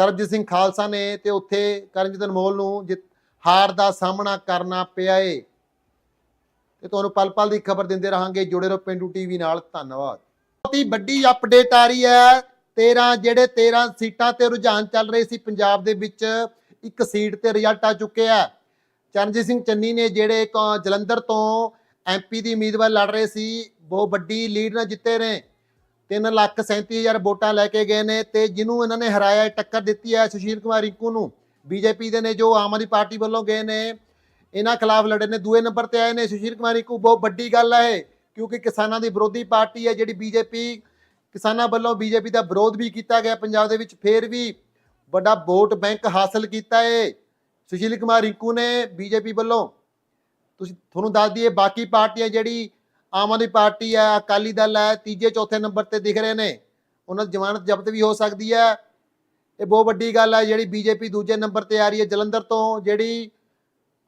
ਸਰਬਜੀਤ ਸਿੰਘ ਖਾਲਸਾ ਨੇ ਤੇ ਉੱਥੇ ਕਰਨਜੀਤ ਅਨਮੋਲ ਨੂੰ ਜਿੱਤ- ਹਾਰ ਦਾ ਸਾਹਮਣਾ ਕਰਨਾ ਪਿਆ ਏ। ਤੇ ਤੁਹਾਨੂੰ ਪਲ ਪਲ ਦੀ ਖਬਰ ਦਿੰਦੇ ਰਹਾਂਗੇ। ਜੁੜੇ ਰਹੋ ਪਿੰਡੂ ਟੀਵੀ ਨਾਲ। ਧੰਨਵਾਦ। ਬਹੁਤ ਹੀ ਵੱਡੀ ਅਪਡੇਟ ਆ ਰਹੀ ਹੈ। 13 ਜਿਹੜੇ 13 ਸੀਟਾਂ ਤੇ ਰੁਝਾਨ ਚੱਲ ਰਹੇ ਸੀ ਪੰਜਾਬ ਦੇ ਵਿੱਚ, ਇੱਕ ਸੀਟ ਤੇ ਰਿਜ਼ਲਟ ਆ ਚੁੱਕਿਆ ਹੈ ਚਰਨਜੀਤ ਸਿੰਘ ਚੰਨੀ ਨੇ ਜਿਹੜੇ ਜਲੰਧਰ ਤੋਂ ਐਮਪੀ ਦੀ ਉਮੀਦਵਾਰ ਲੜ ਰਹੇ ਸੀ, ਬਹੁਤ ਵੱਡੀ ਲੀਡ ਨਾਲ ਜਿੱਤੇ ਨੇ। 3 ਲੱਖ 37000 ਵੋਟਾਂ ਲੈ ਕੇ ਗਏ ਨੇ ਤੇ ਜਿਹਨੂੰ ਇਹਨਾਂ ਨੇ ਹਰਾਇਆ ਹੈ, ਟੱਕਰ ਦਿੱਤੀ ਹੈ ਸੁਸ਼ੀਲ ਕੁਮਾਰ ਰਿੰਕੂ ਨੂੰ। ਬੀਜੇਪੀ ਦੇ ਨੇ ਜੋ ਆਮ ਆਦਮੀ ਪਾਰਟੀ ਵੱਲੋਂ ਗਏ ਨੇ ਇਹਨਾਂ ਖਿਲਾਫ ਲੜੇ ਨੇ ਦੂਏ ਨੰਬਰ ਤੇ ਆਏ ਨੇ। ਸੁਸ਼ੀਲ ਕੁਮਾਰ ਰਿੰਕੂ ਬਹੁਤ ਵੱਡੀ ਗੱਲ ਹੈ ਕਿਉਂਕਿ ਕਿਸਾਨਾਂ ਦੀ ਵਿਰੋਧੀ ਪਾਰਟੀ ਹੈ ਜਿਹੜੀ ਬੀਜੇਪੀ ਕਿਸਾਨਾਂ ਵੱਲੋਂ ਬੀਜੇਪੀ ਦਾ ਵਿਰੋਧ ਵੀ ਕੀਤਾ ਗਿਆ। ਪੰਜਾਬ ਦੇ ਵਿੱਚ ਫੇਰ ਵੀ ਵੱਡਾ ਵੋਟ ਬੈਂਕ ਹਾਸਲ ਕੀਤਾ ਹੈ। ਸੁਸ਼ੀਲ ਕੁਮਾਰ ਰਿੰਕੂ ਨੇ ਬੀਜੇਪੀ ਵੱਲੋਂ। ਤੁਸੀਂ ਤੁਹਾਨੂੰ ਦੱਸ ਦਈਏ ਬਾਕੀ ਪਾਰਟੀਆਂ ਜਿਹੜੀ ਆਮ ਆਦਮੀ ਪਾਰਟੀ ਹੈ, ਅਕਾਲੀ ਦਲ ਹੈ, ਤੀਜੇ, ਚੌਥੇ ਨੰਬਰ ਤੇ ਦਿਖ ਰਹੇ ਨੇ। ਉਹਨਾਂ ਦੀ ਜ਼ਮਾਨਤ ਜ਼ਬਤ ਵੀ ਹੋ ਸਕਦੀ ਹੈ। ਇਹ ਬਹੁਤ ਵੱਡੀ ਗੱਲ ਹੈ, ਜਿਹੜੀ ਬੀਜੇਪੀ ਦੂਜੇ ਨੰਬਰ ਤੇ ਆ ਰਹੀ ਹੈ ਜਲੰਧਰ ਤੋਂ, ਜਿਹੜੀ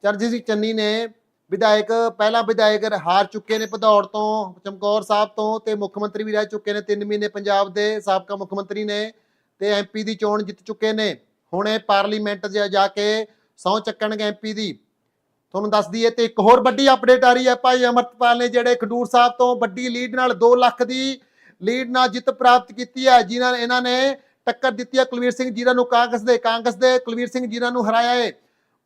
ਚਰਨਜੀਤ ਸਿੰਘ ਚੰਨੀ ਨੇ ਵਿਧਾਇਕ, ਪਹਿਲਾ ਵਿਧਾਇਕ ਹਾਰ ਚੁੱਕੇ ਨੇ ਭਦੌੜ ਤੋਂ, ਚਮਕੌਰ ਸਾਹਿਬ ਤੋਂ ਤੇ ਮੁੱਖ ਮੰਤਰੀ ਵੀ ਰਹਿ ਚੁੱਕੇ ਨੇ। 3 ਮਹੀਨੇ ਪੰਜਾਬ ਦੇ ਸਾਬਕਾ ਮੁੱਖ ਮੰਤਰੀ ਨੇ ਤੇ ਐਮਪੀ ਦੀ ਚੋਣ ਜਿੱਤ ਚੁੱਕੇ ਨੇ। ਹੁਣ ਇਹ ਪਾਰਲੀਮੈਂਟ 'ਚ ਜਾ ਕੇ ਸਹੁੰ ਚੱਕਣਗੇ ਐਮਪੀ ਦੀ। ਤੁਹਾਨੂੰ ਦੱਸ ਦਈਏ ਤੇ ਇੱਕ ਹੋਰ ਵੱਡੀ ਅਪਡੇਟ ਆ ਰਹੀ ਹੈ ਭਾਈ ਅਮਰਤਪਾਲ ਨੇ, ਜਿਹੜੇ ਖਡੂਰ ਸਾਹਿਬ ਤੋਂ ਵੱਡੀ ਲੀਡ ਨਾਲ 2 ਲੱਖ ਦੀ ਲੀਡ ਨਾਲ ਜਿੱਤ ਪ੍ਰਾਪਤ ਕੀਤੀ ਹੈ, ਜਿਨ੍ਹਾਂ ਇਹਨਾਂ ਨੇ ਟੱਕਰ ਦਿੱਤੀ ਹੈ ਕੁਲਵੀਰ ਸਿੰਘ ਜੀਰਾ ਨੂੰ ਕਾਂਗਰਸ ਦੇ ਕਾਂਗਰਸ ਦੇ ਕੁਲਵੀਰ ਸਿੰਘ ਜੀਰਾ ਨੂੰ ਹਰਾਇਆ ਹੈ।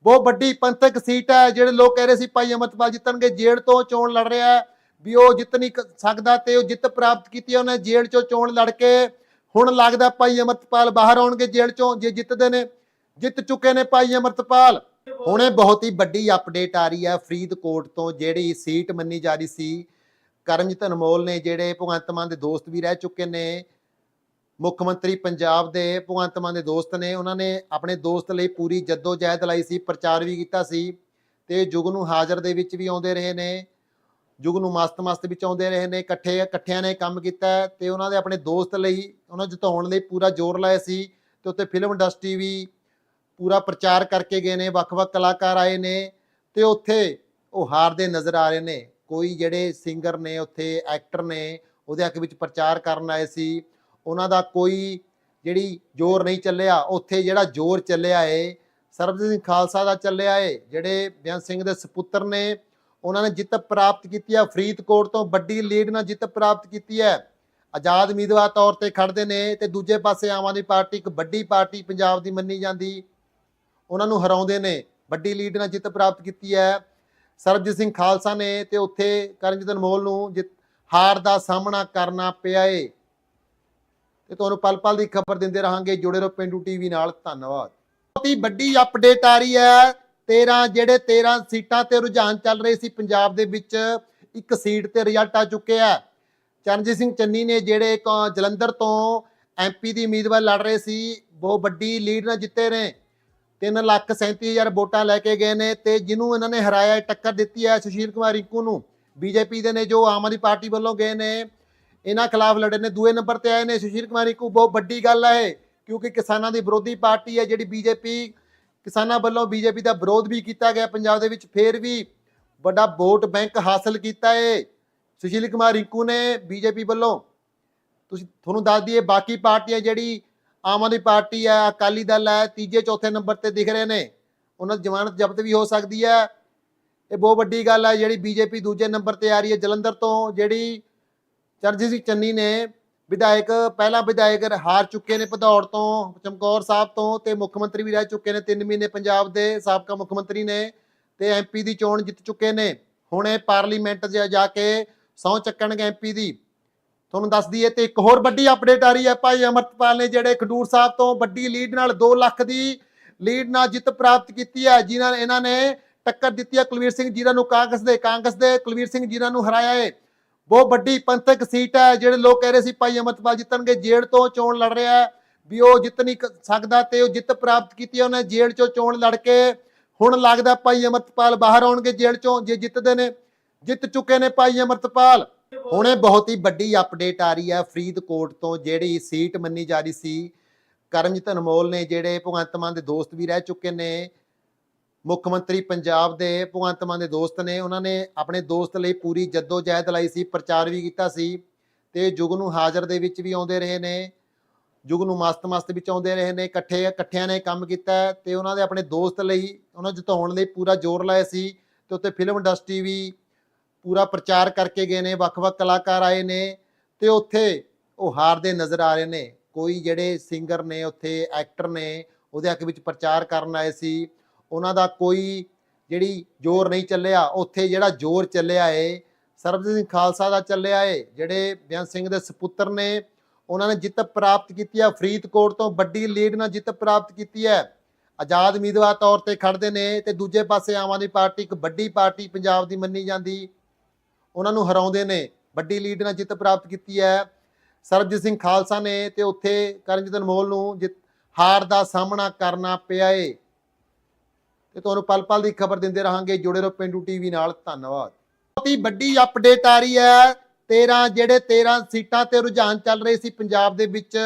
ਬਹੁਤ ਵੱਡੀ ਪੰਥਕ ਸੀਟ ਹੈ, ਜਿਹੜੇ ਲੋਕ ਕਹਿ ਰਹੇ ਸੀ ਭਾਈ ਅਮਰਤਪਾਲ ਜਿੱਤਣਗੇ, ਜੇਲ੍ਹ ਤੋਂ ਚੋਣ ਲੜ ਰਿਹਾ ਹੈ, ਵੀ ਉਹ ਜਿੱਤ ਨਹੀਂ ਕ- ਸਕਦਾ ਤੇ ਉਹ ਜਿੱਤ ਪ੍ਰਾਪਤ ਕੀਤੀ ਹੈ, ਉਹਨੇ ਜੇਲ੍ਹ ਚੋਂ ਚੋਣ ਲੜ ਕੇ ਹੁਣ ਲੱਗਦਾ ਭਾਈ ਅਮਰਤਪਾਲ ਬਾਹਰ ਆਉਣਗੇ ਜੇਲ੍ਹ ਚੋਂ, ਜੇ ਜਿੱਤਦੇ ਨੇ, ਜਿੱਤ ਚੁੱਕੇ ਨੇ ਭਾਈ ਅਮਰਤਪਾਲ। ਹੁਣੇ ਬਹੁਤ ਹੀ ਵੱਡੀ ਅਪਡੇਟ ਆ ਰਹੀ ਹੈ ਫਰੀਦਕੋਟ ਤੋਂ, ਜਿਹੜੀ ਸੀਟ ਮੰਨੀ ਜਾ ਰਹੀ ਸੀ। ਕਰਮਜੀਤ ਅਨਮੋਲ ਨੇ ਜਿਹੜੇ ਭਗਵੰਤ ਮਾਨ ਦੇ ਦੋਸਤ ਵੀ ਰਹਿ ਚੁੱਕੇ ਨੇ, ਮੁੱਖ ਮੰਤਰੀ ਪੰਜਾਬ ਦੇ ਭਗਵੰਤ ਮਾਨ ਦੇ ਦੋਸਤ ਨੇ, ਉਹਨਾਂ ਨੇ ਆਪਣੇ ਦੋਸਤ ਲਈ ਪੂਰੀ ਜਹਿਦ ਲਾਈ ਸੀ, ਪ੍ਰਚਾਰ ਵੀ ਕੀਤਾ ਸੀ ਤੇ ਜੁਗ ਨੂੰ ਹਾਜ਼ਰ ਦੇ ਵਿੱਚ ਵੀ ਆਉਂਦੇ ਰਹੇ ਨੇ, ਜੁਗ ਨੂੰ ਮਸਤ ਮਸਤ ਵਿੱਚ ਆਉਂਦੇ ਰਹੇ ਨੇ, ਇਕੱਠੇ, ਇਕੱਠਿਆਂ ਨੇ ਕੰਮ ਕੀਤਾ ਹੈ ਤੇ ਉਹਨਾਂ ਦੇ ਆਪਣੇ ਦੋਸਤ ਲਈ, ਉਹਨਾਂ ਨੂੰ ਜਿਤਾਉਣ ਲਈ ਪੂਰਾ ਜ਼ੋਰ ਲਾਇਆ ਸੀ ਤੇ ਉੱਤੇ ਫਿਲਮ ਇੰਡਸਟਰੀ ਵੀ ਪੂਰਾ ਪ੍ਰਚਾਰ ਕਰਕੇ ਗਏ ਨੇ, ਵੱਖ-ਵੱਖ ਕਲਾਕਾਰ ਆਏ ਨੇ ਤੇ ਉੱਥੇ ਉਹ ਹਾਰਦੇ ਨਜ਼ਰ ਆ ਰਹੇ ਨੇ। ਕੋਈ ਜਿਹੜੇ ਸਿੰਗਰ ਨੇ, ਉੱਥੇ ਐਕਟਰ ਨੇ, ਉਹਦੇ ਹੱਕ ਵਿੱਚ ਪ੍ਰਚਾਰ ਕਰਨ ਆਏ ਸੀ। ਉਹਨਾਂ ਦਾ ਕੋਈ ਜਿਹੜੀ ਜ਼ੋਰ ਨਹੀਂ ਚੱਲਿਆ, ਉੱਥੇ ਜਿਹੜਾ ਜ਼ੋਰ ਚੱਲਿਆ ਏ, ਸਰਬਜੀਤ ਸਿੰਘ ਖਾਲਸਾ ਦਾ ਚੱਲਿਆ ਏ, ਜਿਹੜੇ ਬਿਆਨ ਸਿੰਘ ਦੇ ਸੁਪੁੱਤਰ ਨੇ, ਉਹਨਾਂ ਨੇ ਜਿੱਤ ਪ੍ਰਾਪਤ ਕੀਤੀ ਹੈ ਫਰੀਦਕੋਟ ਤੋਂ ਵੱਡੀ ਲੀਡ ਨਾਲ ਜਿੱਤ ਪ੍ਰਾਪਤ ਕੀਤੀ ਹੈ। ਆਜ਼ਾਦ ਉਮੀਦਵਾਰ ਤੌਰ ਤੇ ਖੜਦੇ ਨੇ ਤੇ ਦੂਜੇ ਪਾਸੇ ਆਮ ਆਦਮੀ ਪਾਰਟੀ, ਇੱਕ ਵੱਡੀ ਪਾਰਟੀ ਪੰਜਾਬ ਦੀ ਮੰਨੀ ਜਾਂਦੀ। ਉਹਨਾਂ ਨੂੰ ਹਰਾਉਂਦੇ ਨੇ। ਵੱਡੀ ਲੀਡ ਨਾਲ ਜਿੱਤ ਪ੍ਰਾਪਤ ਕੀਤੀ ਹੈ। ਸਰਬਜੀਤ ਸਿੰਘ ਖਾਲਸਾ ਨੇ ਤੇ ਉੱਥੇ ਕਰਨਜੀਤ ਅਨਮੋਲ ਨੂੰ ਜਿੱਤ ਹਾਰ ਦਾ ਸਾਹਮਣਾ ਕਰਨਾ ਪਿਆ ਏ। ਤੇ ਤੁਹਾਨੂੰ ਪਲ ਪਲ ਦੀ ਖਬਰ ਦਿੰਦੇ ਰਹਾਂਗੇ। ਜੁੜੇ ਰਹੋ ਪਿੰਡੂ ਟੀਵੀ ਨਾਲ। ਧੰਨਵਾਦ। ਬਹੁਤ ਹੀ ਵੱਡੀ ਅਪਡੇਟ ਆ ਰਹੀ ਹੈ। 13 ਜਿਹੜੇ 13 ਸੀਟਾਂ ਤੇ ਰੁਝਾਨ ਚੱਲ ਰਹੇ ਸੀ ਪੰਜਾਬ ਦੇ ਵਿੱਚ, ਇੱਕ ਸੀਟ ਤੇ ਰਿਜ਼ਲਟ ਆ ਚੁੱਕਿਆ ਹੈ ਚਰਨਜੀਤ ਸਿੰਘ ਚੰਨੀ ਨੇ ਜਿਹੜੇ ਜਲੰਧਰ ਤੋਂ ਐਮਪੀ ਦੀ ਉਮੀਦਵਾਰ ਲੜ ਰਹੇ ਸੀ, ਬਹੁਤ ਵੱਡੀ ਲੀਡ ਨਾਲ ਜਿੱਤੇ ਨੇ। 3 ਲੱਖ 37000 ਵੋਟਾਂ ਲੈ ਕੇ ਗਏ ਨੇ ਤੇ ਜਿਹਨੂੰ ਇਹਨਾਂ ਨੇ ਹਰਾਇਆ ਟੱਕਰ ਦਿੱਤੀ ਹੈ ਸੁਸ਼ੀਲ ਕੁਮਾਰ ਰਿੰਕੂ ਨੂੰ। ਬੀਜੇਪੀ ਦੇ ਨੇ ਜੋ ਆਮ ਆਦਮੀ ਪਾਰਟੀ ਵੱਲੋਂ ਗਏ ਨੇ, ਇਹਨਾਂ ਖਿਲਾਫ ਲੜੇ ਨੇ। ਦੂਏ ਨੰਬਰ ਤੇ ਆਏ ਨੇ ਸੁਸ਼ੀਲ ਕੁਮਾਰ ਰਿੰਕੂ। ਬਹੁਤ ਵੱਡੀ ਗੱਲ ਹੈ ਕਿਉਂਕਿ ਕਿਸਾਨਾਂ ਦੀ ਵਿਰੋਧੀ ਪਾਰਟੀ ਹੈ ਜਿਹੜੀ ਬੀਜੇਪੀ, ਕਿਸਾਨਾਂ ਵੱਲੋਂ ਬੀਜੇਪੀ ਦਾ ਵਿਰੋਧ ਵੀ ਕੀਤਾ ਗਿਆ ਪੰਜਾਬ ਦੇ ਵਿੱਚ। ਫੇਰ ਵੀ ਵੱਡਾ ਵੋਟ ਬੈਂਕ ਹਾਸਲ ਕੀਤਾ ਹੈ ਸੁਸ਼ੀਲ ਕੁਮਾਰ ਰਿੰਕੂ ਨੇ ਬੀਜੇਪੀ ਵੱਲੋਂ। ਤੁਸੀਂ, ਤੁਹਾਨੂੰ ਦੱਸ ਦਈਏ, ਬਾਕੀ ਪਾਰਟੀਆਂ ਜਿਹੜੀ ਆਮ ਆਦਮੀ ਪਾਰਟੀ ਹੈ ਅਕਾਲੀ ਦਲ ਹੈ ਤੀਜੇ, ਚੌਥੇ ਨੰਬਰ ਤੇ ਦਿਖ ਰਹੇ ਨੇ। ਉਹਨਾਂ ਦੀ ਜ਼ਮਾਨਤ ਜ਼ਬਤ ਵੀ ਹੋ ਸਕਦੀ ਹੈ ਇਹ ਬਹੁਤ ਵੱਡੀ ਗੱਲ ਹੈ ਜਿਹੜੀ ਬੀਜੇਪੀ ਦੂਜੇ ਨੰਬਰ ਤੇ ਆ ਰਹੀ ਹੈ, ਜਲੰਧਰ ਤੋਂ, ਜਿਹੜੀ ਚਰਨਜੀਤ ਸਿੰਘ ਚੰਨੀ ਨੇ ਵਿਧਾਇਕ, ਪਹਿਲਾ ਵਿਧਾਇਕ ਹਾਰ ਚੁੱਕੇ ਨੇ ਭਦੌੜ ਤੋਂ, ਚਮਕੌਰ ਸਾਹਿਬ ਤੋਂ, ਤੇ ਮੁੱਖ ਮੰਤਰੀ ਵੀ ਰਹਿ ਚੁੱਕੇ ਨੇ 3 ਮਹੀਨੇ ਪੰਜਾਬ ਦੇ ਸਾਬਕਾ ਮੁੱਖ ਮੰਤਰੀ ਨੇ, ਤੇ ਐਮਪੀ ਦੀ ਚੋਣ ਜਿੱਤ ਚੁੱਕੇ ਨੇ। ਹੁਣ ਇਹ ਪਾਰਲੀਮੈਂਟ 'ਚ ਜਾ ਕੇ ਸਹੁੰ ਚੱਕਣਗੇ ਐਮਪੀ ਦੀ। ਤੁਹਾਨੂੰ ਦੱਸ ਦਈਏ ਤੇ ਇੱਕ ਹੋਰ ਵੱਡੀ ਅਪਡੇਟ ਆ ਰਹੀ ਹੈ ਭਾਈ ਅਮਰਤਪਾਲ ਨੇ ਜਿਹੜੇ ਖਡੂਰ ਸਾਹਿਬ ਤੋਂ ਵੱਡੀ ਲੀਡ ਨਾਲ 2 ਲੱਖ ਦੀ ਲੀਡ ਨਾਲ ਜਿੱਤ ਪ੍ਰਾਪਤ ਕੀਤੀ ਹੈ, ਜਿਨ੍ਹਾਂ ਇਹਨਾਂ ਨੇ ਟੱਕਰ ਦਿੱਤੀ ਹੈ ਕੁਲਵੀਰ ਸਿੰਘ ਜੀਰਾ ਨੂੰ ਕਾਂਗਰਸ ਦੇ ਕਾਂਗਰਸ ਦੇ ਕੁਲਵੀਰ ਸਿੰਘ ਜੀਰਾ ਨੂੰ ਹਰਾਇਆ ਹੈ। ਬਹੁਤ ਵੱਡੀ ਪੰਥਕ ਸੀਟ ਹੈ, ਜਿਹੜੇ ਲੋਕ ਕਹਿ ਰਹੇ ਸੀ ਭਾਈ ਅਮਰਤਪਾਲ ਜਿੱਤਣਗੇ, ਜੇਲ੍ਹ ਤੋਂ ਚੋਣ ਲੜ ਰਿਹਾ ਹੈ ਵੀ ਉਹ ਜਿੱਤ ਨਹੀਂ ਕ- ਸਕਦਾ ਤੇ ਉਹ ਜਿੱਤ ਪ੍ਰਾਪਤ ਕੀਤੀ ਹੈ, ਉਹਨੇ ਜੇਲ੍ਹ ਚੋਂ ਚੋਣ ਲੜ ਕੇ ਹੁਣ ਲੱਗਦਾ ਭਾਈ ਅਮਰਤਪਾਲ ਬਾਹਰ ਆਉਣਗੇ ਜੇਲ੍ਹ ਚੋਂ, ਜੇ ਜਿੱਤਦੇ ਨੇ ਜਿੱਤ ਚੁੱਕੇ ਨੇ ਭਾਈ ਅਮਰਤਪਾਲ। ਹੁਣੇ ਬਹੁਤ ਹੀ ਵੱਡੀ ਅਪਡੇਟ ਆ ਰਹੀ ਹੈ ਫਰੀਦਕੋਟ ਤੋਂ, ਜਿਹੜੀ ਸੀਟ ਮੰਨੀ ਜਾ ਰਹੀ ਸੀ। ਕਰਮਜੀਤ ਅਨਮੋਲ ਨੇ ਜਿਹੜੇ ਭਗਵੰਤ ਮਾਨ ਦੇ ਦੋਸਤ ਵੀ ਰਹਿ ਚੁੱਕੇ ਨੇ, ਮੁੱਖ ਮੰਤਰੀ ਪੰਜਾਬ ਦੇ ਭਗਵੰਤ ਮਾਨ ਦੇ ਦੋਸਤ ਨੇ, ਉਹਨਾਂ ਨੇ ਆਪਣੇ ਦੋਸਤ ਲਈ ਪੂਰੀ ਜਹਿਦ ਲਾਈ ਸੀ, ਪ੍ਰਚਾਰ ਵੀ ਕੀਤਾ ਸੀ ਤੇ ਜੁਗ ਨੂੰ ਹਾਜ਼ਰ ਦੇ ਵਿੱਚ ਵੀ ਆਉਂਦੇ ਰਹੇ ਨੇ ਜੁਗ ਨੂੰ ਮਸਤ ਮਸਤ ਵਿੱਚ ਆਉਂਦੇ ਰਹੇ ਨੇ, ਇਕੱਠੇ, ਇਕੱਠਿਆਂ ਨੇ ਕੰਮ ਕੀਤਾ ਹੈ ਤੇ ਉਹਨਾਂ ਦੇ ਆਪਣੇ ਦੋਸਤ ਲਈ, ਉਹਨਾਂ ਨੂੰ ਜਿਤਾਉਣ ਲਈ ਪੂਰਾ ਜ਼ੋਰ ਲਾਇਆ ਸੀ ਤੇ ਉੱਤੇ ਫਿਲਮ ਇੰਡਸਟਰੀ ਵੀ ਪੂਰਾ ਪ੍ਰਚਾਰ ਕਰਕੇ ਗਏ ਨੇ, ਵੱਖ-ਵੱਖ ਕਲਾਕਾਰ ਆਏ ਨੇ ਤੇ ਉੱਥੇ ਉਹ ਹਾਰਦੇ ਨਜ਼ਰ ਆ ਰਹੇ ਨੇ। ਕੋਈ ਜਿਹੜੇ ਸਿੰਗਰ ਨੇ, ਉੱਥੇ ਐਕਟਰ ਨੇ, ਉਹਦੇ ਹੱਕ ਵਿੱਚ ਪ੍ਰਚਾਰ ਕਰਨ ਆਏ ਸੀ। ਉਹਨਾਂ ਦਾ ਕੋਈ ਜਿਹੜੀ ਜ਼ੋਰ ਨਹੀਂ ਚੱਲਿਆ, ਉੱਥੇ ਜਿਹੜਾ ਜ਼ੋਰ ਚੱਲਿਆ ਏ, ਸਰਬਜੀਤ ਸਿੰਘ ਖਾਲਸਾ ਦਾ ਚੱਲਿਆ ਏ, ਜਿਹੜੇ ਬੇਅੰਤ ਸਿੰਘ ਦੇ ਸੁਪੁੱਤਰ ਨੇ, ਉਹਨਾਂ ਨੇ ਜਿੱਤ ਪ੍ਰਾਪਤ ਕੀਤੀ ਹੈ ਫਰੀਦਕੋਟ ਤੋਂ ਵੱਡੀ ਲੀਡ ਨਾਲ ਜਿੱਤ ਪ੍ਰਾਪਤ ਕੀਤੀ ਹੈ। ਆਜ਼ਾਦ ਉਮੀਦਵਾਰ ਤੌਰ ਤੇ ਖੜਦੇ ਨੇ ਤੇ ਦੂਜੇ ਪਾਸੇ ਆਮ ਆਦਮੀ ਪਾਰਟੀ, ਇੱਕ ਵੱਡੀ ਪਾਰਟੀ ਪੰਜਾਬ ਦੀ ਮੰਨੀ ਜਾਂਦੀ। ਉਹਨਾਂ ਨੂੰ ਹਰਾਉਂਦੇ ਨੇ। ਵੱਡੀ ਲੀਡ ਨਾਲ ਜਿੱਤ ਪ੍ਰਾਪਤ ਕੀਤੀ ਹੈ। ਸਰਬਜੀਤ ਸਿੰਘ ਖਾਲਸਾ ਨੇ ਤੇ ਉੱਥੇ ਕਰਨਜੀਤ ਅਨਮੋਲ ਨੂੰ ਜਿੱਤ ਹਾਰ ਦਾ ਸਾਹਮਣਾ ਕਰਨਾ ਪਿਆ ਏ। ਤੇ ਤੁਹਾਨੂੰ ਪਲ ਪਲ ਦੀ ਖਬਰ ਦਿੰਦੇ ਰਹਾਂਗੇ। ਜੁੜੇ ਰਹੋ ਪਿੰਡੂ ਟੀਵੀ ਨਾਲ। ਧੰਨਵਾਦ। ਬਹੁਤ ਹੀ ਵੱਡੀ ਅਪਡੇਟ ਆ ਰਹੀ ਹੈ। 13 ਜਿਹੜੇ 13 ਸੀਟਾਂ ਤੇ ਰੁਝਾਨ ਚੱਲ ਰਹੇ ਸੀ ਪੰਜਾਬ ਦੇ ਵਿੱਚ,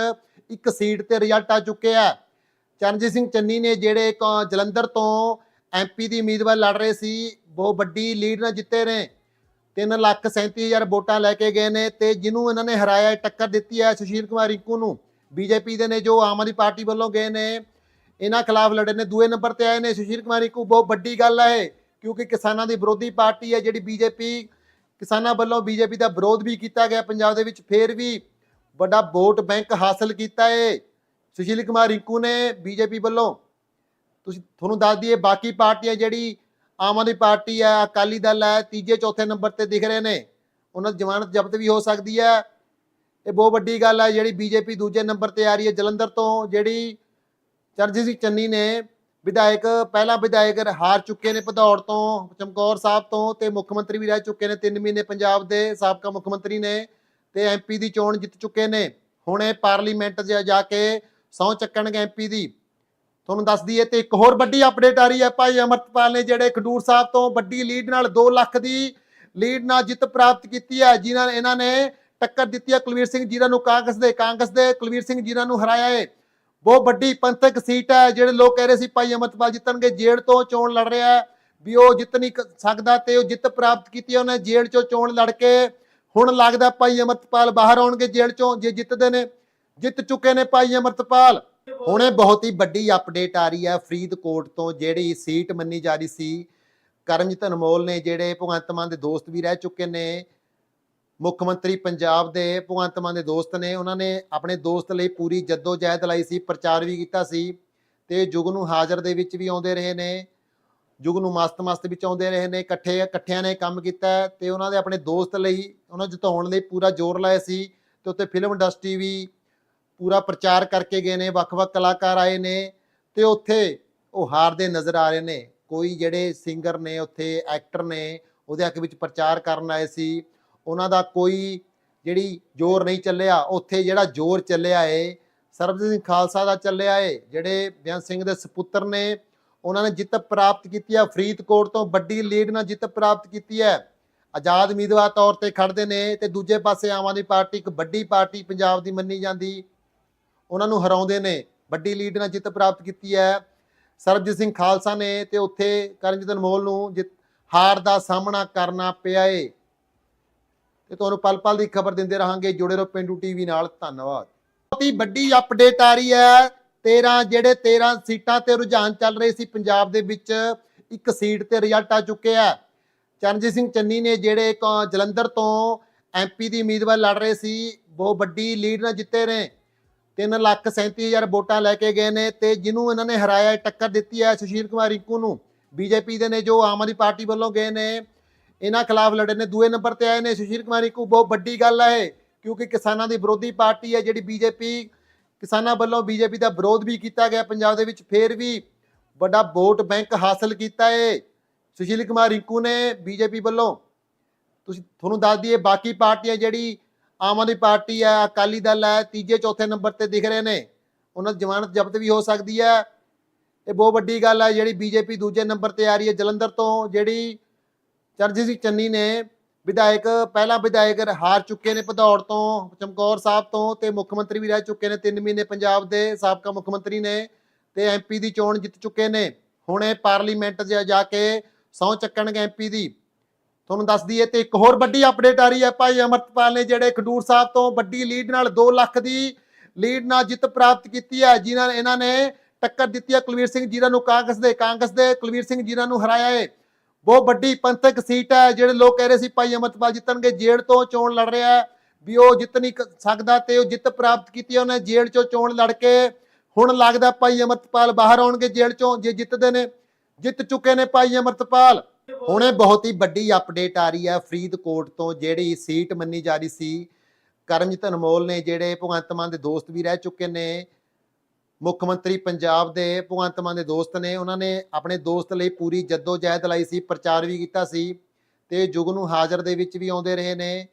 ਇੱਕ ਸੀਟ ਤੇ ਰਿਜ਼ਲਟ ਆ ਚੁੱਕਿਆ ਹੈ। ਚਰਨਜੀਤ ਸਿੰਘ ਚੰਨੀ ਨੇ ਜਿਹੜੇ ਜਲੰਧਰ ਤੋਂ ਐਮਪੀ ਦੀ ਉਮੀਦਵਾਰ ਲੜ ਰਹੇ ਸੀ, ਬਹੁਤ ਵੱਡੀ ਲੀਡ ਨਾਲ ਜਿੱਤੇ ਨੇ। 3 ਲੱਖ 37000 ਵੋਟਾਂ ਲੈ ਕੇ ਗਏ ਨੇ ਤੇ ਜਿਹਨੂੰ ਇਹਨਾਂ ਨੇ ਹਰਾਇਆ ਟੱਕਰ ਦਿੱਤੀ ਹੈ ਸੁਸ਼ੀਲ ਕੁਮਾਰ ਰਿੰਕੂ ਨੂੰ। ਬੀਜੇਪੀ ਦੇ ਨੇ ਜੋ ਆਮ ਆਦਮੀ ਪਾਰਟੀ ਵੱਲੋਂ ਗਏ ਨੇ, ਇਹਨਾਂ ਖਿਲਾਫ ਲੜੇ ਨੇ। ਦੂਏ ਨੰਬਰ ਤੇ ਆਏ ਨੇ ਸੁਸ਼ੀਲ ਕੁਮਾਰ ਰਿੰਕੂ। ਬਹੁਤ ਵੱਡੀ ਗੱਲ ਹੈ ਕਿਉਂਕਿ ਕਿਸਾਨਾਂ ਦੀ ਵਿਰੋਧੀ ਪਾਰਟੀ ਹੈ ਜਿਹੜੀ ਬੀਜੇਪੀ, ਕਿਸਾਨਾਂ ਵੱਲੋਂ ਬੀਜੇਪੀ ਦਾ ਵਿਰੋਧ ਵੀ ਕੀਤਾ ਗਿਆ ਪੰਜਾਬ ਦੇ ਵਿੱਚ। ਫੇਰ ਵੀ ਵੱਡਾ ਵੋਟ ਬੈਂਕ ਹਾਸਲ ਕੀਤਾ ਹੈ ਸੁਸ਼ੀਲ ਕੁਮਾਰ ਰਿੰਕੂ ਨੇ ਬੀਜੇਪੀ ਵੱਲੋਂ। ਤੁਸੀਂ, ਤੁਹਾਨੂੰ ਦੱਸ ਦਈਏ, ਬਾਕੀ ਪਾਰਟੀਆਂ ਜਿਹੜੀ ਆਮ ਆਦਮੀ ਪਾਰਟੀ ਹੈ ਅਕਾਲੀ ਦਲ ਹੈ ਤੀਜੇ, ਚੌਥੇ ਨੰਬਰ ਤੇ ਦਿਖ ਰਹੇ ਨੇ। ਉਹਨਾਂ ਦੀ ਜ਼ਮਾਨਤ ਜ਼ਬਤ ਵੀ ਹੋ ਸਕਦੀ ਹੈ ਇਹ ਬਹੁਤ ਵੱਡੀ ਗੱਲ ਹੈ ਜਿਹੜੀ ਬੀਜੇਪੀ ਦੂਜੇ ਨੰਬਰ ਤੇ ਆ ਰਹੀ ਹੈ ਜਲੰਧਰ ਤੋਂ, ਜਿਹੜੀ ਚਰਨਜੀਤ ਸਿੰਘ ਚੰਨੀ ਨੇ ਵਿਧਾਇਕ, ਪਹਿਲਾ ਵਿਧਾਇਕ ਹਾਰ ਚੁੱਕੇ ਨੇ ਭਦੌੜ ਤੋਂ, ਚਮਕੌਰ ਸਾਹਿਬ ਤੋਂ ਤੇ ਮੁੱਖ ਮੰਤਰੀ ਵੀ ਰਹਿ ਚੁੱਕੇ ਨੇ 3 ਮਹੀਨੇ ਪੰਜਾਬ ਦੇ ਸਾਬਕਾ ਮੁੱਖ ਮੰਤਰੀ ਨੇ ਤੇ ਐਮਪੀ ਦੀ ਚੋਣ ਜਿੱਤ ਚੁੱਕੇ ਨੇ। ਹੁਣ ਇਹ ਪਾਰਲੀਮੈਂਟ 'ਚ ਜਾ ਕੇ ਸਹੁੰ ਚੱਕਣਗੇ ਐਮਪੀ ਦੀ। ਤੁਹਾਨੂੰ ਦੱਸ ਦਈਏ ਤੇ ਇੱਕ ਹੋਰ ਵੱਡੀ ਅਪਡੇਟ ਆ ਰਹੀ ਹੈ ਭਾਈ ਅਮਰਤਪਾਲ ਨੇ ਜਿਹੜੇ ਖਡੂਰ ਸਾਹਿਬ ਤੋਂ ਵੱਡੀ ਲੀਡ ਨਾਲ 2 ਲੱਖ ਦੀ ਲੀਡ ਨਾਲ ਜਿੱਤ ਪ੍ਰਾਪਤ ਕੀਤੀ ਹੈ, ਜਿਨ੍ਹਾਂ ਨੇ ਇਹਨਾਂ ਨੇ ਟੱਕਰ ਦਿੱਤੀ ਹੈ ਕੁਲਵੀਰ ਸਿੰਘ ਜੀਰਾ ਨੂੰ ਕਾਂਗਰਸ ਦੇ ਕਾਂਗਰਸ ਦੇ ਕੁਲਵੀਰ ਸਿੰਘ ਜੀਰਾ ਨੂੰ ਹਰਾਇਆ ਹੈ। ਬਹੁਤ ਵੱਡੀ ਪੰਥਕ ਸੀਟ ਹੈ, ਜਿਹੜੇ ਲੋਕ ਕਹਿ ਰਹੇ ਸੀ ਭਾਈ ਅਮਰਤਪਾਲ ਜਿੱਤਣਗੇ, ਜੇਲ੍ਹ ਤੋਂ ਚੋਣ ਲੜ ਰਿਹਾ ਹੈ, ਵੀ ਉਹ ਜਿੱਤ ਨਹੀਂ ਕ- ਸਕਦਾ ਤੇ ਉਹ ਜਿੱਤ ਪ੍ਰਾਪਤ ਕੀਤੀ ਹੈ, ਉਹਨੇ ਜੇਲ੍ਹ ਚੋਂ ਚੋਣ ਲੜ ਕੇ ਹੁਣ ਲੱਗਦਾ ਭਾਈ ਅਮਰਤਪਾਲ ਬਾਹਰ ਆਉਣਗੇ ਜੇਲ੍ਹ ਚੋਂ, ਜੇ ਜਿੱਤਦੇ ਨੇ, ਜਿੱਤ ਚੁੱਕੇ ਨੇ ਭਾਈ ਅਮਰਤਪਾਲ। ਹੁਣ ਇਹ ਬਹੁਤ ਹੀ ਵੱਡੀ ਅਪਡੇਟ ਆ ਰਹੀ ਹੈ ਫਰੀਦਕੋਟ ਤੋਂ, ਜਿਹੜੀ ਸੀਟ ਮੰਨੀ ਜਾ ਰਹੀ ਸੀ। ਕਰਮਜੀਤ ਅਨਮੋਲ ਨੇ ਜਿਹੜੇ ਭਗਵੰਤ ਮਾਨ ਦੇ ਦੋਸਤ ਵੀ ਰਹਿ ਚੁੱਕੇ ਨੇ, ਮੁੱਖ ਮੰਤਰੀ ਪੰਜਾਬ ਦੇ ਭਗਵੰਤ ਮਾਨ ਦੇ ਦੋਸਤ ਨੇ, ਉਹਨਾਂ ਨੇ ਆਪਣੇ ਦੋਸਤ ਲਈ ਪੂਰੀ ਜੱਦੋ ਜਹਿਦ ਲਾਈ ਸੀ, ਪ੍ਰਚਾਰ ਵੀ ਕੀਤਾ ਸੀ ਤੇ ਜੁਗ ਨੂੰ ਹਾਜ਼ਰ ਦੇ ਵਿੱਚ ਵੀ ਆਉਂਦੇ ਰਹੇ ਨੇ ਜੁਗ ਨੂੰ ਮਸਤ ਮਸਤ ਵਿੱਚ ਆਉਂਦੇ ਰਹੇ ਨੇ, ਇਕੱਠੇ, ਇਕੱਠਿਆਂ ਨੇ ਕੰਮ ਕੀਤਾ ਹੈ ਤੇ ਉਹਨਾਂ ਦੇ ਆਪਣੇ ਦੋਸਤ ਲਈ, ਉਹਨਾਂ ਨੂੰ ਜਿਤਾਉਣ ਲਈ ਪੂਰਾ ਜ਼ੋਰ ਲਾਇਆ ਸੀ ਤੇ ਉੱਤੇ ਫਿਲਮ ਇੰਡਸਟਰੀ ਵੀ ਪੂਰਾ ਪ੍ਰਚਾਰ ਕਰਕੇ ਗਏ ਨੇ, ਵੱਖ-ਵੱਖ ਕਲਾਕਾਰ ਆਏ ਨੇ ਤੇ ਉੱਥੇ ਉਹ ਹਾਰਦੇ ਨਜ਼ਰ ਆ ਰਹੇ ਨੇ। ਕੋਈ ਜਿਹੜੇ ਸਿੰਗਰ ਨੇ, ਉੱਥੇ ਐਕਟਰ ਨੇ, ਉਹਦੇ ਹੱਕ ਵਿੱਚ ਪ੍ਰਚਾਰ ਕਰਨ ਆਏ ਸੀ। ਉਹਨਾਂ ਦਾ ਕੋਈ ਜਿਹੜੀ ਜ਼ੋਰ ਨਹੀਂ ਚੱਲਿਆ, ਉੱਥੇ ਜਿਹੜਾ ਜ਼ੋਰ ਚੱਲਿਆ ਏ, ਸਰਬਜੀਤ ਸਿੰਘ ਖਾਲਸਾ ਦਾ ਚੱਲਿਆ ਏ, ਜਿਹੜੇ ਬੇਅੰਤ ਸਿੰਘ ਦੇ ਸੁਪੁੱਤਰ ਨੇ, ਉਹਨਾਂ ਨੇ ਜਿੱਤ ਪ੍ਰਾਪਤ ਕੀਤੀ ਹੈ ਫਰੀਦਕੋਟ ਤੋਂ ਵੱਡੀ ਲੀਡ ਨਾਲ ਜਿੱਤ ਪ੍ਰਾਪਤ ਕੀਤੀ ਹੈ। ਆਜ਼ਾਦ ਉਮੀਦਵਾਰ ਤੌਰ ਤੇ ਖੜਦੇ ਨੇ ਤੇ ਦੂਜੇ ਪਾਸੇ ਆਮ ਆਦਮੀ ਪਾਰਟੀ, ਇੱਕ ਵੱਡੀ ਪਾਰਟੀ ਪੰਜਾਬ ਦੀ ਮੰਨੀ ਜਾਂਦੀ। ਉਹਨਾਂ ਨੂੰ ਹਰਾਉਂਦੇ ਨੇ। ਵੱਡੀ ਲੀਡ ਨਾਲ ਜਿੱਤ ਪ੍ਰਾਪਤ ਕੀਤੀ ਹੈ। ਸਰਬਜੀਤ ਸਿੰਘ ਖਾਲਸਾ ਨੇ ਤੇ ਉੱਥੇ ਕਰਨਜੀਤ ਅਨਮੋਲ ਨੂੰ ਜਿੱਤ ਹਾਰ ਦਾ ਸਾਹਮਣਾ ਕਰਨਾ ਪਿਆ ਏ। ਤੇ ਤੁਹਾਨੂੰ ਪਲ ਪਲ ਦੀ ਖਬਰ ਦਿੰਦੇ ਰਹਾਂਗੇ। ਜੁੜੇ ਰਹੋ ਪਿੰਡੂ ਟੀਵੀ ਨਾਲ। ਧੰਨਵਾਦ। ਬਹੁਤ ਹੀ ਵੱਡੀ ਅਪਡੇਟ ਆ ਰਹੀ ਹੈ। 13 ਜਿਹੜੇ 13 ਸੀਟਾਂ ਤੇ ਰੁਝਾਨ ਚੱਲ ਰਹੇ ਸੀ ਪੰਜਾਬ ਦੇ ਵਿੱਚ, ਇੱਕ ਸੀਟ ਤੇ ਰਿਜ਼ਲਟ ਆ ਚੁੱਕਿਆ ਹੈ ਚਰਨਜੀਤ ਸਿੰਘ ਚੰਨੀ ਨੇ ਜਿਹੜੇ ਜਲੰਧਰ ਤੋਂ ਐਮਪੀ ਦੀ ਉਮੀਦਵਾਰ ਲੜ ਰਹੇ ਸੀ, ਬਹੁਤ ਵੱਡੀ ਲੀਡ ਨਾਲ ਜਿੱਤੇ ਨੇ। 3 ਲੱਖ 37000 ਵੋਟਾਂ ਲੈ ਕੇ ਗਏ ਨੇ ਤੇ ਜਿਹਨੂੰ ਇਹਨਾਂ ਨੇ ਹਰਾਇਆ ਟੱਕਰ ਦਿੱਤੀ ਹੈ ਸੁਸ਼ੀਲ ਕੁਮਾਰ ਰਿੰਕੂ ਨੂੰ। ਬੀਜੇਪੀ ਦੇ ਨੇ ਜੋ ਆਮ ਆਦਮੀ ਪਾਰਟੀ ਵੱਲੋਂ ਗਏ ਨੇ, ਇਹਨਾਂ ਖਿਲਾਫ ਲੜੇ ਨੇ। ਦੂਏ ਨੰਬਰ ਤੇ ਆਏ ਨੇ ਸੁਸ਼ੀਲ ਕੁਮਾਰ ਰਿੰਕੂ। ਬਹੁਤ ਵੱਡੀ ਗੱਲ ਹੈ, ਕਿਉਂਕਿ ਕਿਸਾਨਾਂ ਦੀ ਵਿਰੋਧੀ ਪਾਰਟੀ ਹੈ ਜਿਹੜੀ ਬੀਜੇਪੀ, ਕਿਸਾਨਾਂ ਵੱਲੋਂ ਬੀਜੇਪੀ ਦਾ ਵਿਰੋਧ ਵੀ ਕੀਤਾ ਗਿਆ ਪੰਜਾਬ ਦੇ ਵਿੱਚ। ਫੇਰ ਵੀ ਵੱਡਾ ਵੋਟ ਬੈਂਕ ਹਾਸਲ ਕੀਤਾ ਹੈ ਸੁਸ਼ੀਲ ਕੁਮਾਰ ਰਿੰਕੂ ਨੇ ਬੀਜੇਪੀ ਵੱਲੋਂ। ਤੁਸੀਂ, ਤੁਹਾਨੂੰ ਦੱਸ ਦਈਏ, ਬਾਕੀ ਪਾਰਟੀਆਂ ਜਿਹੜੀ ਆਮ ਆਦਮੀ ਪਾਰਟੀ ਹੈ ਅਕਾਲੀ ਦਲ ਹੈ ਤੀਜੇ, ਚੌਥੇ ਨੰਬਰ ਤੇ ਦਿਖ ਰਹੇ ਨੇ। ਉਹਨਾਂ ਦੀ ਜ਼ਮਾਨਤ ਜ਼ਬਤ ਵੀ ਹੋ ਸਕਦੀ ਹੈ ਇਹ ਬਹੁਤ ਵੱਡੀ ਗੱਲ ਹੈ ਜਿਹੜੀ ਬੀਜੇਪੀ ਦੂਜੇ ਨੰਬਰ ਤੇ ਆ ਰਹੀ ਹੈ ਜਲੰਧਰ ਤੋਂ, ਜਿਹੜੀ ਚਰਨਜੀਤ ਸਿੰਘ ਚੰਨੀ ਨੇ ਵਿਧਾਇਕ, ਪਹਿਲਾ ਵਿਧਾਇਕ ਹਾਰ ਚੁੱਕੇ ਨੇ ਭਦੌੜ ਤੋਂ, ਚਮਕੌਰ ਸਾਹਿਬ ਤੋਂ ਤੇ ਮੁੱਖ ਮੰਤਰੀ ਵੀ ਰਹਿ ਚੁੱਕੇ ਨੇ 3 ਮਹੀਨੇ ਪੰਜਾਬ ਦੇ ਸਾਬਕਾ ਮੁੱਖ ਮੰਤਰੀ ਨੇ ਤੇ ਐਮਪੀ ਦੀ ਚੋਣ ਜਿੱਤ ਚੁੱਕੇ ਨੇ। ਹੁਣ ਇਹ ਪਾਰਲੀਮੈਂਟ 'ਚ ਜਾ ਕੇ ਸਹੁੰ ਚੱਕਣਗੇ ਐਮਪੀ ਦੀ। ਤੁਹਾਨੂੰ ਦੱਸ ਦਈਏ ਤੇ ਇੱਕ ਹੋਰ ਵੱਡੀ ਅਪਡੇਟ ਆ ਰਹੀ ਹੈ ਭਾਈ ਅਮਰਤਪਾਲ ਨੇ ਜਿਹੜੇ ਖਡੂਰ ਸਾਹਿਬ ਤੋਂ ਵੱਡੀ ਲੀਡ ਨਾਲ 2 ਲੱਖ ਦੀ ਲੀਡ ਨਾਲ ਜਿੱਤ ਪ੍ਰਾਪਤ ਕੀਤੀ ਹੈ, ਜਿਨ੍ਹਾਂ ਨੇ ਇਹਨਾਂ ਨੇ ਟੱਕਰ ਦਿੱਤੀ ਹੈ ਕੁਲਵੀਰ ਸਿੰਘ ਜੀਰਾ ਨੂੰ ਕਾਂਗਰਸ ਦੇ ਕਾਂਗਰਸ ਦੇ ਕੁਲਵੀਰ ਸਿੰਘ ਜੀਰਾ ਨੂੰ ਹਰਾਇਆ ਹੈ। ਬਹੁਤ ਵੱਡੀ ਪੰਥਕ ਸੀਟ ਹੈ, ਜਿਹੜੇ ਲੋਕ ਕਹਿ ਰਹੇ ਸੀ ਭਾਈ ਅਮਰਪਾਲ ਜਿੱਤਣਗੇ, ਜੇਲ੍ਹ ਤੋਂ ਚੋਣ ਲੜ ਰਿਹਾ ਹੈ ਵੀ ਉਹ ਜਿੱਤ ਨਹੀਂ ਕ- ਸਕਦਾ ਤੇ ਉਹ ਜਿੱਤ ਪ੍ਰਾਪਤ ਕੀਤੀ ਹੈ, ਉਹਨੇ ਜੇਲ੍ਹ ਚੋਂ ਚੋਣ ਲੜ ਕੇ ਹੁਣ ਲੱਗਦਾ ਭਾਈ ਅਮਰਪਾਲ ਬਾਹਰ ਆਉਣਗੇ ਜੇਲ੍ਹ ਚੋਂ, ਜੇ ਜਿੱਤਦੇ ਨੇ, ਜਿੱਤ ਚੁੱਕੇ ਨੇ ਭਾਈ ਅਮਰਪਾਲ ਹੁਣੇ ਬਹੁਤ ਹੀ ਵੱਡੀ ਅਪਡੇਟ ਆ ਰਹੀ ਹੈ ਫਰੀਦਕੋਟ ਤੋਂ, ਜਿਹੜੀ ਸੀਟ ਮੰਨੀ ਜਾ ਰਹੀ ਸੀ। ਕਰਮਜੀਤ ਅਨਮੋਲ ਨੇ ਜਿਹੜੇ ਭਗਵੰਤ ਮਾਨ ਦੇ ਦੋਸਤ ਵੀ ਰਹਿ ਚੁੱਕੇ ਨੇ, ਮੁੱਖ ਮੰਤਰੀ ਪੰਜਾਬ ਦੇ ਭਗਵੰਤ ਮਾਨ ਦੇ ਦੋਸਤ ਨੇ, ਉਹਨਾਂ ਨੇ ਆਪਣੇ ਦੋਸਤ ਲਈ ਪੂਰੀ ਜੱਦੋ ਜਹਿਦ ਲਾਈ ਸੀ, ਪ੍ਰਚਾਰ ਵੀ ਕੀਤਾ ਸੀ ਤੇ ਜੁਗ ਨੂੰ ਹਾਜ਼ਰ ਦੇ ਵਿੱਚ ਵੀ ਆਉਂਦੇ ਰਹੇ ਨੇ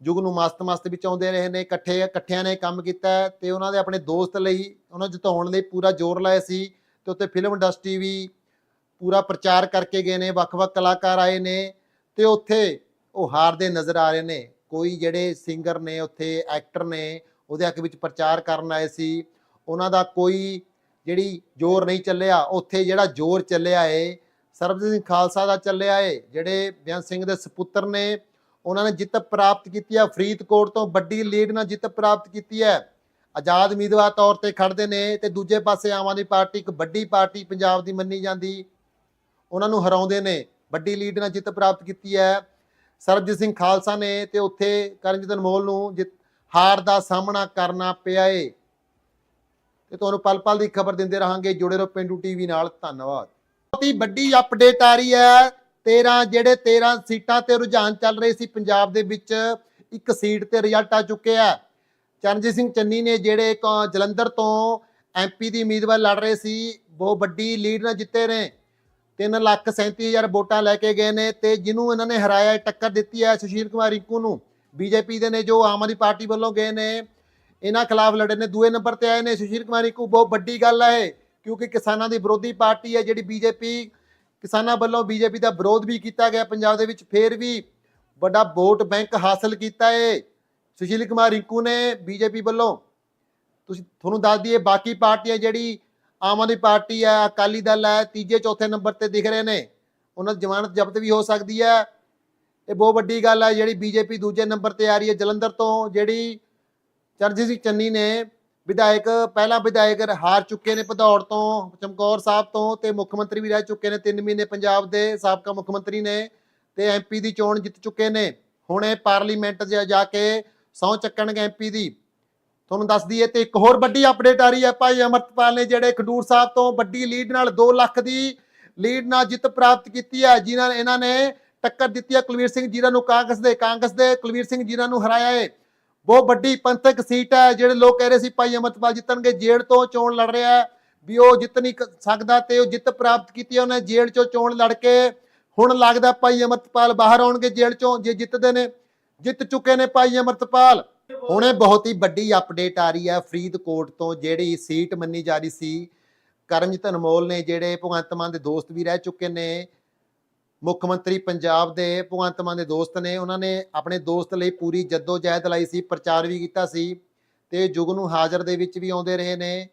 ਜੁਗ ਨੂੰ ਮਸਤ ਮਸਤ ਵਿੱਚ ਆਉਂਦੇ ਰਹੇ ਨੇ, ਇਕੱਠੇ, ਇਕੱਠਿਆਂ ਨੇ ਕੰਮ ਕੀਤਾ ਹੈ ਤੇ ਉਹਨਾਂ ਦੇ ਆਪਣੇ ਦੋਸਤ ਲਈ, ਉਹਨਾਂ ਜਿਤਾਉਣ ਲਈ ਪੂਰਾ ਜ਼ੋਰ ਲਾਇਆ ਸੀ ਤੇ ਉੱਤੇ ਫਿਲਮ ਇੰਡਸਟਰੀ ਵੀ ਪੂਰਾ ਪ੍ਰਚਾਰ ਕਰਕੇ ਗਏ ਨੇ, ਵੱਖ-ਵੱਖ ਕਲਾਕਾਰ ਆਏ ਨੇ ਤੇ ਉੱਥੇ ਉਹ ਹਾਰਦੇ ਨਜ਼ਰ ਆ ਰਹੇ ਨੇ। ਕੋਈ ਜਿਹੜੇ ਸਿੰਗਰ ਨੇ, ਉੱਥੇ ਐਕਟਰ ਨੇ, ਉਹਦੇ ਹੱਕ ਵਿੱਚ ਪ੍ਰਚਾਰ ਕਰਨ ਆਏ ਸੀ। ਉਹਨਾਂ ਦਾ ਕੋਈ ਜਿਹੜੀ ਜ਼ੋਰ ਨਹੀਂ ਚੱਲਿਆ, ਉੱਥੇ ਜਿਹੜਾ ਜ਼ੋਰ ਚੱਲਿਆ ਏ, ਸਰਬਜੀਤ ਸਿੰਘ ਖਾਲਸਾ ਦਾ ਚੱਲਿਆ ਏ, ਜਿਹੜੇ ਬਿਆਨ ਸਿੰਘ ਦੇ ਸੁਪੁੱਤਰ ਨੇ, ਉਹਨਾਂ ਨੇ ਜਿੱਤ ਪ੍ਰਾਪਤ ਕੀਤੀ ਹੈ ਫਰੀਦਕੋਟ ਤੋਂ ਵੱਡੀ ਲੀਡ ਨਾਲ ਜਿੱਤ ਪ੍ਰਾਪਤ ਕੀਤੀ ਹੈ। ਆਜ਼ਾਦ ਉਮੀਦਵਾਰ ਤੌਰ ਤੇ ਖੜਦੇ ਨੇ ਤੇ ਦੂਜੇ ਪਾਸੇ ਆਮ ਆਦਮੀ ਪਾਰਟੀ, ਇੱਕ ਵੱਡੀ ਪਾਰਟੀ ਪੰਜਾਬ ਦੀ ਮੰਨੀ ਜਾਂਦੀ। ਉਹਨਾਂ ਨੂੰ ਹਰਾਉਂਦੇ ਨੇ। ਵੱਡੀ ਲੀਡ ਨਾਲ ਜਿੱਤ ਪ੍ਰਾਪਤ ਕੀਤੀ ਹੈ। ਸਰਬਜੀਤ ਸਿੰਘ ਖਾਲਸਾ ਨੇ ਤੇ ਉੱਥੇ ਕਰਨਜੀਤ ਅਨਮੋਲ ਨੂੰ ਜਿੱਤ ਹਾਰ ਦਾ ਸਾਹਮਣਾ ਕਰਨਾ ਪਿਆ ਏ। ਤੇ ਤੁਹਾਨੂੰ ਪਲ ਪਲ ਦੀ ਖਬਰ ਦਿੰਦੇ ਰਹਾਂਗੇ। ਜੁੜੇ ਰਹੋ ਪਿੰਡੂ ਟੀਵੀ ਨਾਲ। ਧੰਨਵਾਦ। ਬਹੁਤ ਹੀ ਵੱਡੀ ਅਪਡੇਟ ਆ ਰਹੀ ਹੈ। 13 ਜਿਹੜੇ 13 ਸੀਟਾਂ ਤੇ ਰੁਝਾਨ ਚੱਲ ਰਹੇ ਸੀ ਪੰਜਾਬ ਦੇ ਵਿੱਚ, ਇੱਕ ਸੀਟ ਤੇ ਰਿਜ਼ਲਟ ਆ ਚੁੱਕਿਆ ਚਰਨਜੀਤ ਸਿੰਘ ਚੰਨੀ ਨੇ ਜਿਹੜੇ ਜਲੰਧਰ ਤੋਂ ਐਮਪੀ ਦੀ ਉਮੀਦਵਾਰ ਲੜ ਰਹੇ ਸੀ, ਬਹੁਤ ਵੱਡੀ ਲੀਡ ਨਾਲ ਜਿੱਤੇ ਨੇ। 3 ਲੱਖ 37000 ਵੋਟਾਂ ਲੈ ਕੇ ਗਏ ਨੇ ਤੇ ਜਿਹਨੂੰ ਇਹਨਾਂ ਨੇ ਹਰਾਇਆ ਟੱਕਰ ਦਿੱਤੀ ਹੈ ਸੁਸ਼ੀਲ ਕੁਮਾਰ ਰਿੰਕੂ ਨੂੰ। ਬੀਜੇਪੀ ਦੇ ਨੇ ਜੋ ਆਮ ਆਦਮੀ ਪਾਰਟੀ ਵੱਲੋਂ ਗਏ ਨੇ, ਇਹਨਾਂ ਖਿਲਾਫ ਲੜੇ ਨੇ, ਦੂਏ ਨੰਬਰ ਤੇ ਆਏ ਨੇ। ਸੁਸ਼ੀਲ ਕੁਮਾਰ ਰਿੰਕੂ, ਬਹੁਤ ਵੱਡੀ ਗੱਲ ਹੈ, ਕਿਉਂਕਿ ਕਿਸਾਨਾਂ ਦੀ ਵਿਰੋਧੀ ਪਾਰਟੀ ਹੈ ਜਿਹੜੀ ਬੀਜੇਪੀ, ਕਿਸਾਨਾਂ ਵੱਲੋਂ ਬੀਜੇਪੀ ਦਾ ਵਿਰੋਧ ਵੀ ਕੀਤਾ ਗਿਆ ਪੰਜਾਬ ਦੇ ਵਿੱਚ, ਫੇਰ ਵੀ ਵੱਡਾ ਵੋਟ ਬੈਂਕ ਹਾਸਲ ਕੀਤਾ ਹੈ ਸੁਸ਼ੀਲ ਕੁਮਾਰ ਰਿੰਕੂ ਨੇ ਬੀਜੇਪੀ ਵੱਲੋਂ। ਤੁਸੀਂ, ਤੁਹਾਨੂੰ ਦੱਸ ਦਈਏ, ਬਾਕੀ ਪਾਰਟੀਆਂ ਜਿਹੜੀ ਆਮ ਆਦਮੀ ਪਾਰਟੀ ਹੈ ਅਕਾਲੀ ਦਲ ਹੈ ਤੀਜੇ, ਚੌਥੇ ਨੰਬਰ ਤੇ ਦਿਖ ਰਹੇ ਨੇ। ਉਹਨਾਂ ਦੀ ਜ਼ਮਾਨਤ ਜ਼ਬਤ ਵੀ ਹੋ ਸਕਦੀ ਹੈ ਇਹ ਬਹੁਤ ਵੱਡੀ ਗੱਲ ਹੈ ਜਿਹੜੀ ਬੀਜੇਪੀ ਦੂਜੇ ਨੰਬਰ ਤੇ ਆ ਰਹੀ ਹੈ ਜਲੰਧਰ ਤੋਂ, ਜਿਹੜੀ ਚਰਨਜੀਤ ਸਿੰਘ ਚੰਨੀ ਨੇ ਵਿਧਾਇਕ, ਪਹਿਲਾ ਵਿਧਾਇਕ ਹਾਰ ਚੁੱਕੇ ਨੇ ਭਦੌੜ ਤੋਂ, ਚਮਕੌਰ ਸਾਹਿਬ ਤੋਂ ਤੇ ਮੁੱਖ ਮੰਤਰੀ ਵੀ ਰਹਿ ਚੁੱਕੇ ਨੇ। 3 ਮਹੀਨੇ ਪੰਜਾਬ ਦੇ ਸਾਬਕਾ ਮੁੱਖ ਮੰਤਰੀ ਨੇ ਤੇ ਐਮਪੀ ਦੀ ਚੋਣ ਜਿੱਤ ਚੁੱਕੇ ਨੇ। ਹੁਣ ਇਹ ਪਾਰਲੀਮੈਂਟ 'ਚ ਜਾ ਕੇ ਸਹੁੰ ਚੱਕਣਗੇ ਐਮਪੀ ਦੀ। ਤੁਹਾਨੂੰ ਦੱਸ ਦਈਏ ਤੇ ਇੱਕ ਹੋਰ ਵੱਡੀ ਅਪਡੇਟ ਆ ਰਹੀ ਹੈ ਭਾਈ ਅਮਰਤਪਾਲ ਨੇ ਜਿਹੜੇ ਖਡੂਰ ਸਾਹਿਬ ਤੋਂ ਵੱਡੀ ਲੀਡ ਨਾਲ 2 ਲੱਖ ਦੀ ਲੀਡ ਨਾਲ ਜਿੱਤ ਪ੍ਰਾਪਤ ਕੀਤੀ ਹੈ, ਜਿਨ੍ਹਾਂ ਨੇ ਇਹਨਾਂ ਨੇ ਟੱਕਰ ਦਿੱਤੀ ਹੈ ਕੁਲਵੀਰ ਸਿੰਘ ਜੀਰਾ ਨੂੰ ਕਾਂਗਰਸ ਦੇ ਕਾਂਗਰਸ ਦੇ ਕੁਲਵੀਰ ਸਿੰਘ ਜੀਰਾ ਨੂੰ ਹਰਾਇਆ ਹੈ। ਬਹੁਤ ਵੱਡੀ ਪੰਥਕ ਸੀਟ ਹੈ, ਜਿਹੜੇ ਲੋਕ ਕਹਿ ਰਹੇ ਸੀ ਭਾਈ ਅਮਰਤਪਾਲ ਜਿੱਤਣਗੇ, ਜੇਲ੍ਹ ਤੋਂ ਚੋਣ ਲੜ ਰਿਹਾ ਹੈ, ਵੀ ਉਹ ਜਿੱਤ ਨਹੀਂ ਕ- ਸਕਦਾ ਤੇ ਉਹ ਜਿੱਤ ਪ੍ਰਾਪਤ ਕੀਤੀ ਹੈ, ਉਹਨੇ ਜੇਲ੍ਹ ਚੋਂ ਚੋਣ ਲੜ ਕੇ ਹੁਣ ਲੱਗਦਾ ਭਾਈ ਅਮਰਤਪਾਲ ਬਾਹਰ ਆਉਣਗੇ ਜੇਲ੍ਹ ਚੋਂ, ਜੇ ਜਿੱਤਦੇ ਨੇ, ਜਿੱਤ ਚੁੱਕੇ ਨੇ ਭਾਈ ਅਮਰਤਪਾਲ। ਹੁਣੇ ਬਹੁਤ ਹੀ ਵੱਡੀ ਅਪਡੇਟ ਆ ਰਹੀ ਹੈ ਫਰੀਦਕੋਟ ਤੋਂ, ਜਿਹੜੀ ਸੀਟ ਮੰਨੀ ਜਾ ਰਹੀ ਸੀ। ਕਰਮਜੀਤ ਅਨਮੋਲ ਨੇ ਜਿਹੜੇ ਭਗਵੰਤ ਮਾਨ ਦੇ ਦੋਸਤ ਵੀ ਰਹਿ ਚੁੱਕੇ ਨੇ, ਮੁੱਖ ਮੰਤਰੀ ਪੰਜਾਬ ਦੇ ਭਗਵੰਤ ਮਾਨ ਦੇ ਦੋਸਤ ਨੇ, ਉਹਨਾਂ ਨੇ ਆਪਣੇ ਦੋਸਤ ਲਈ ਪੂਰੀ ਜੱਦੋ ਜਹਿਦ ਲਾਈ ਸੀ, ਪ੍ਰਚਾਰ ਵੀ ਕੀਤਾ ਸੀ ਤੇ ਜੁਗ ਨੂੰ ਹਾਜ਼ਰ ਦੇ ਵਿੱਚ ਵੀ ਆਉਂਦੇ ਰਹੇ ਨੇ,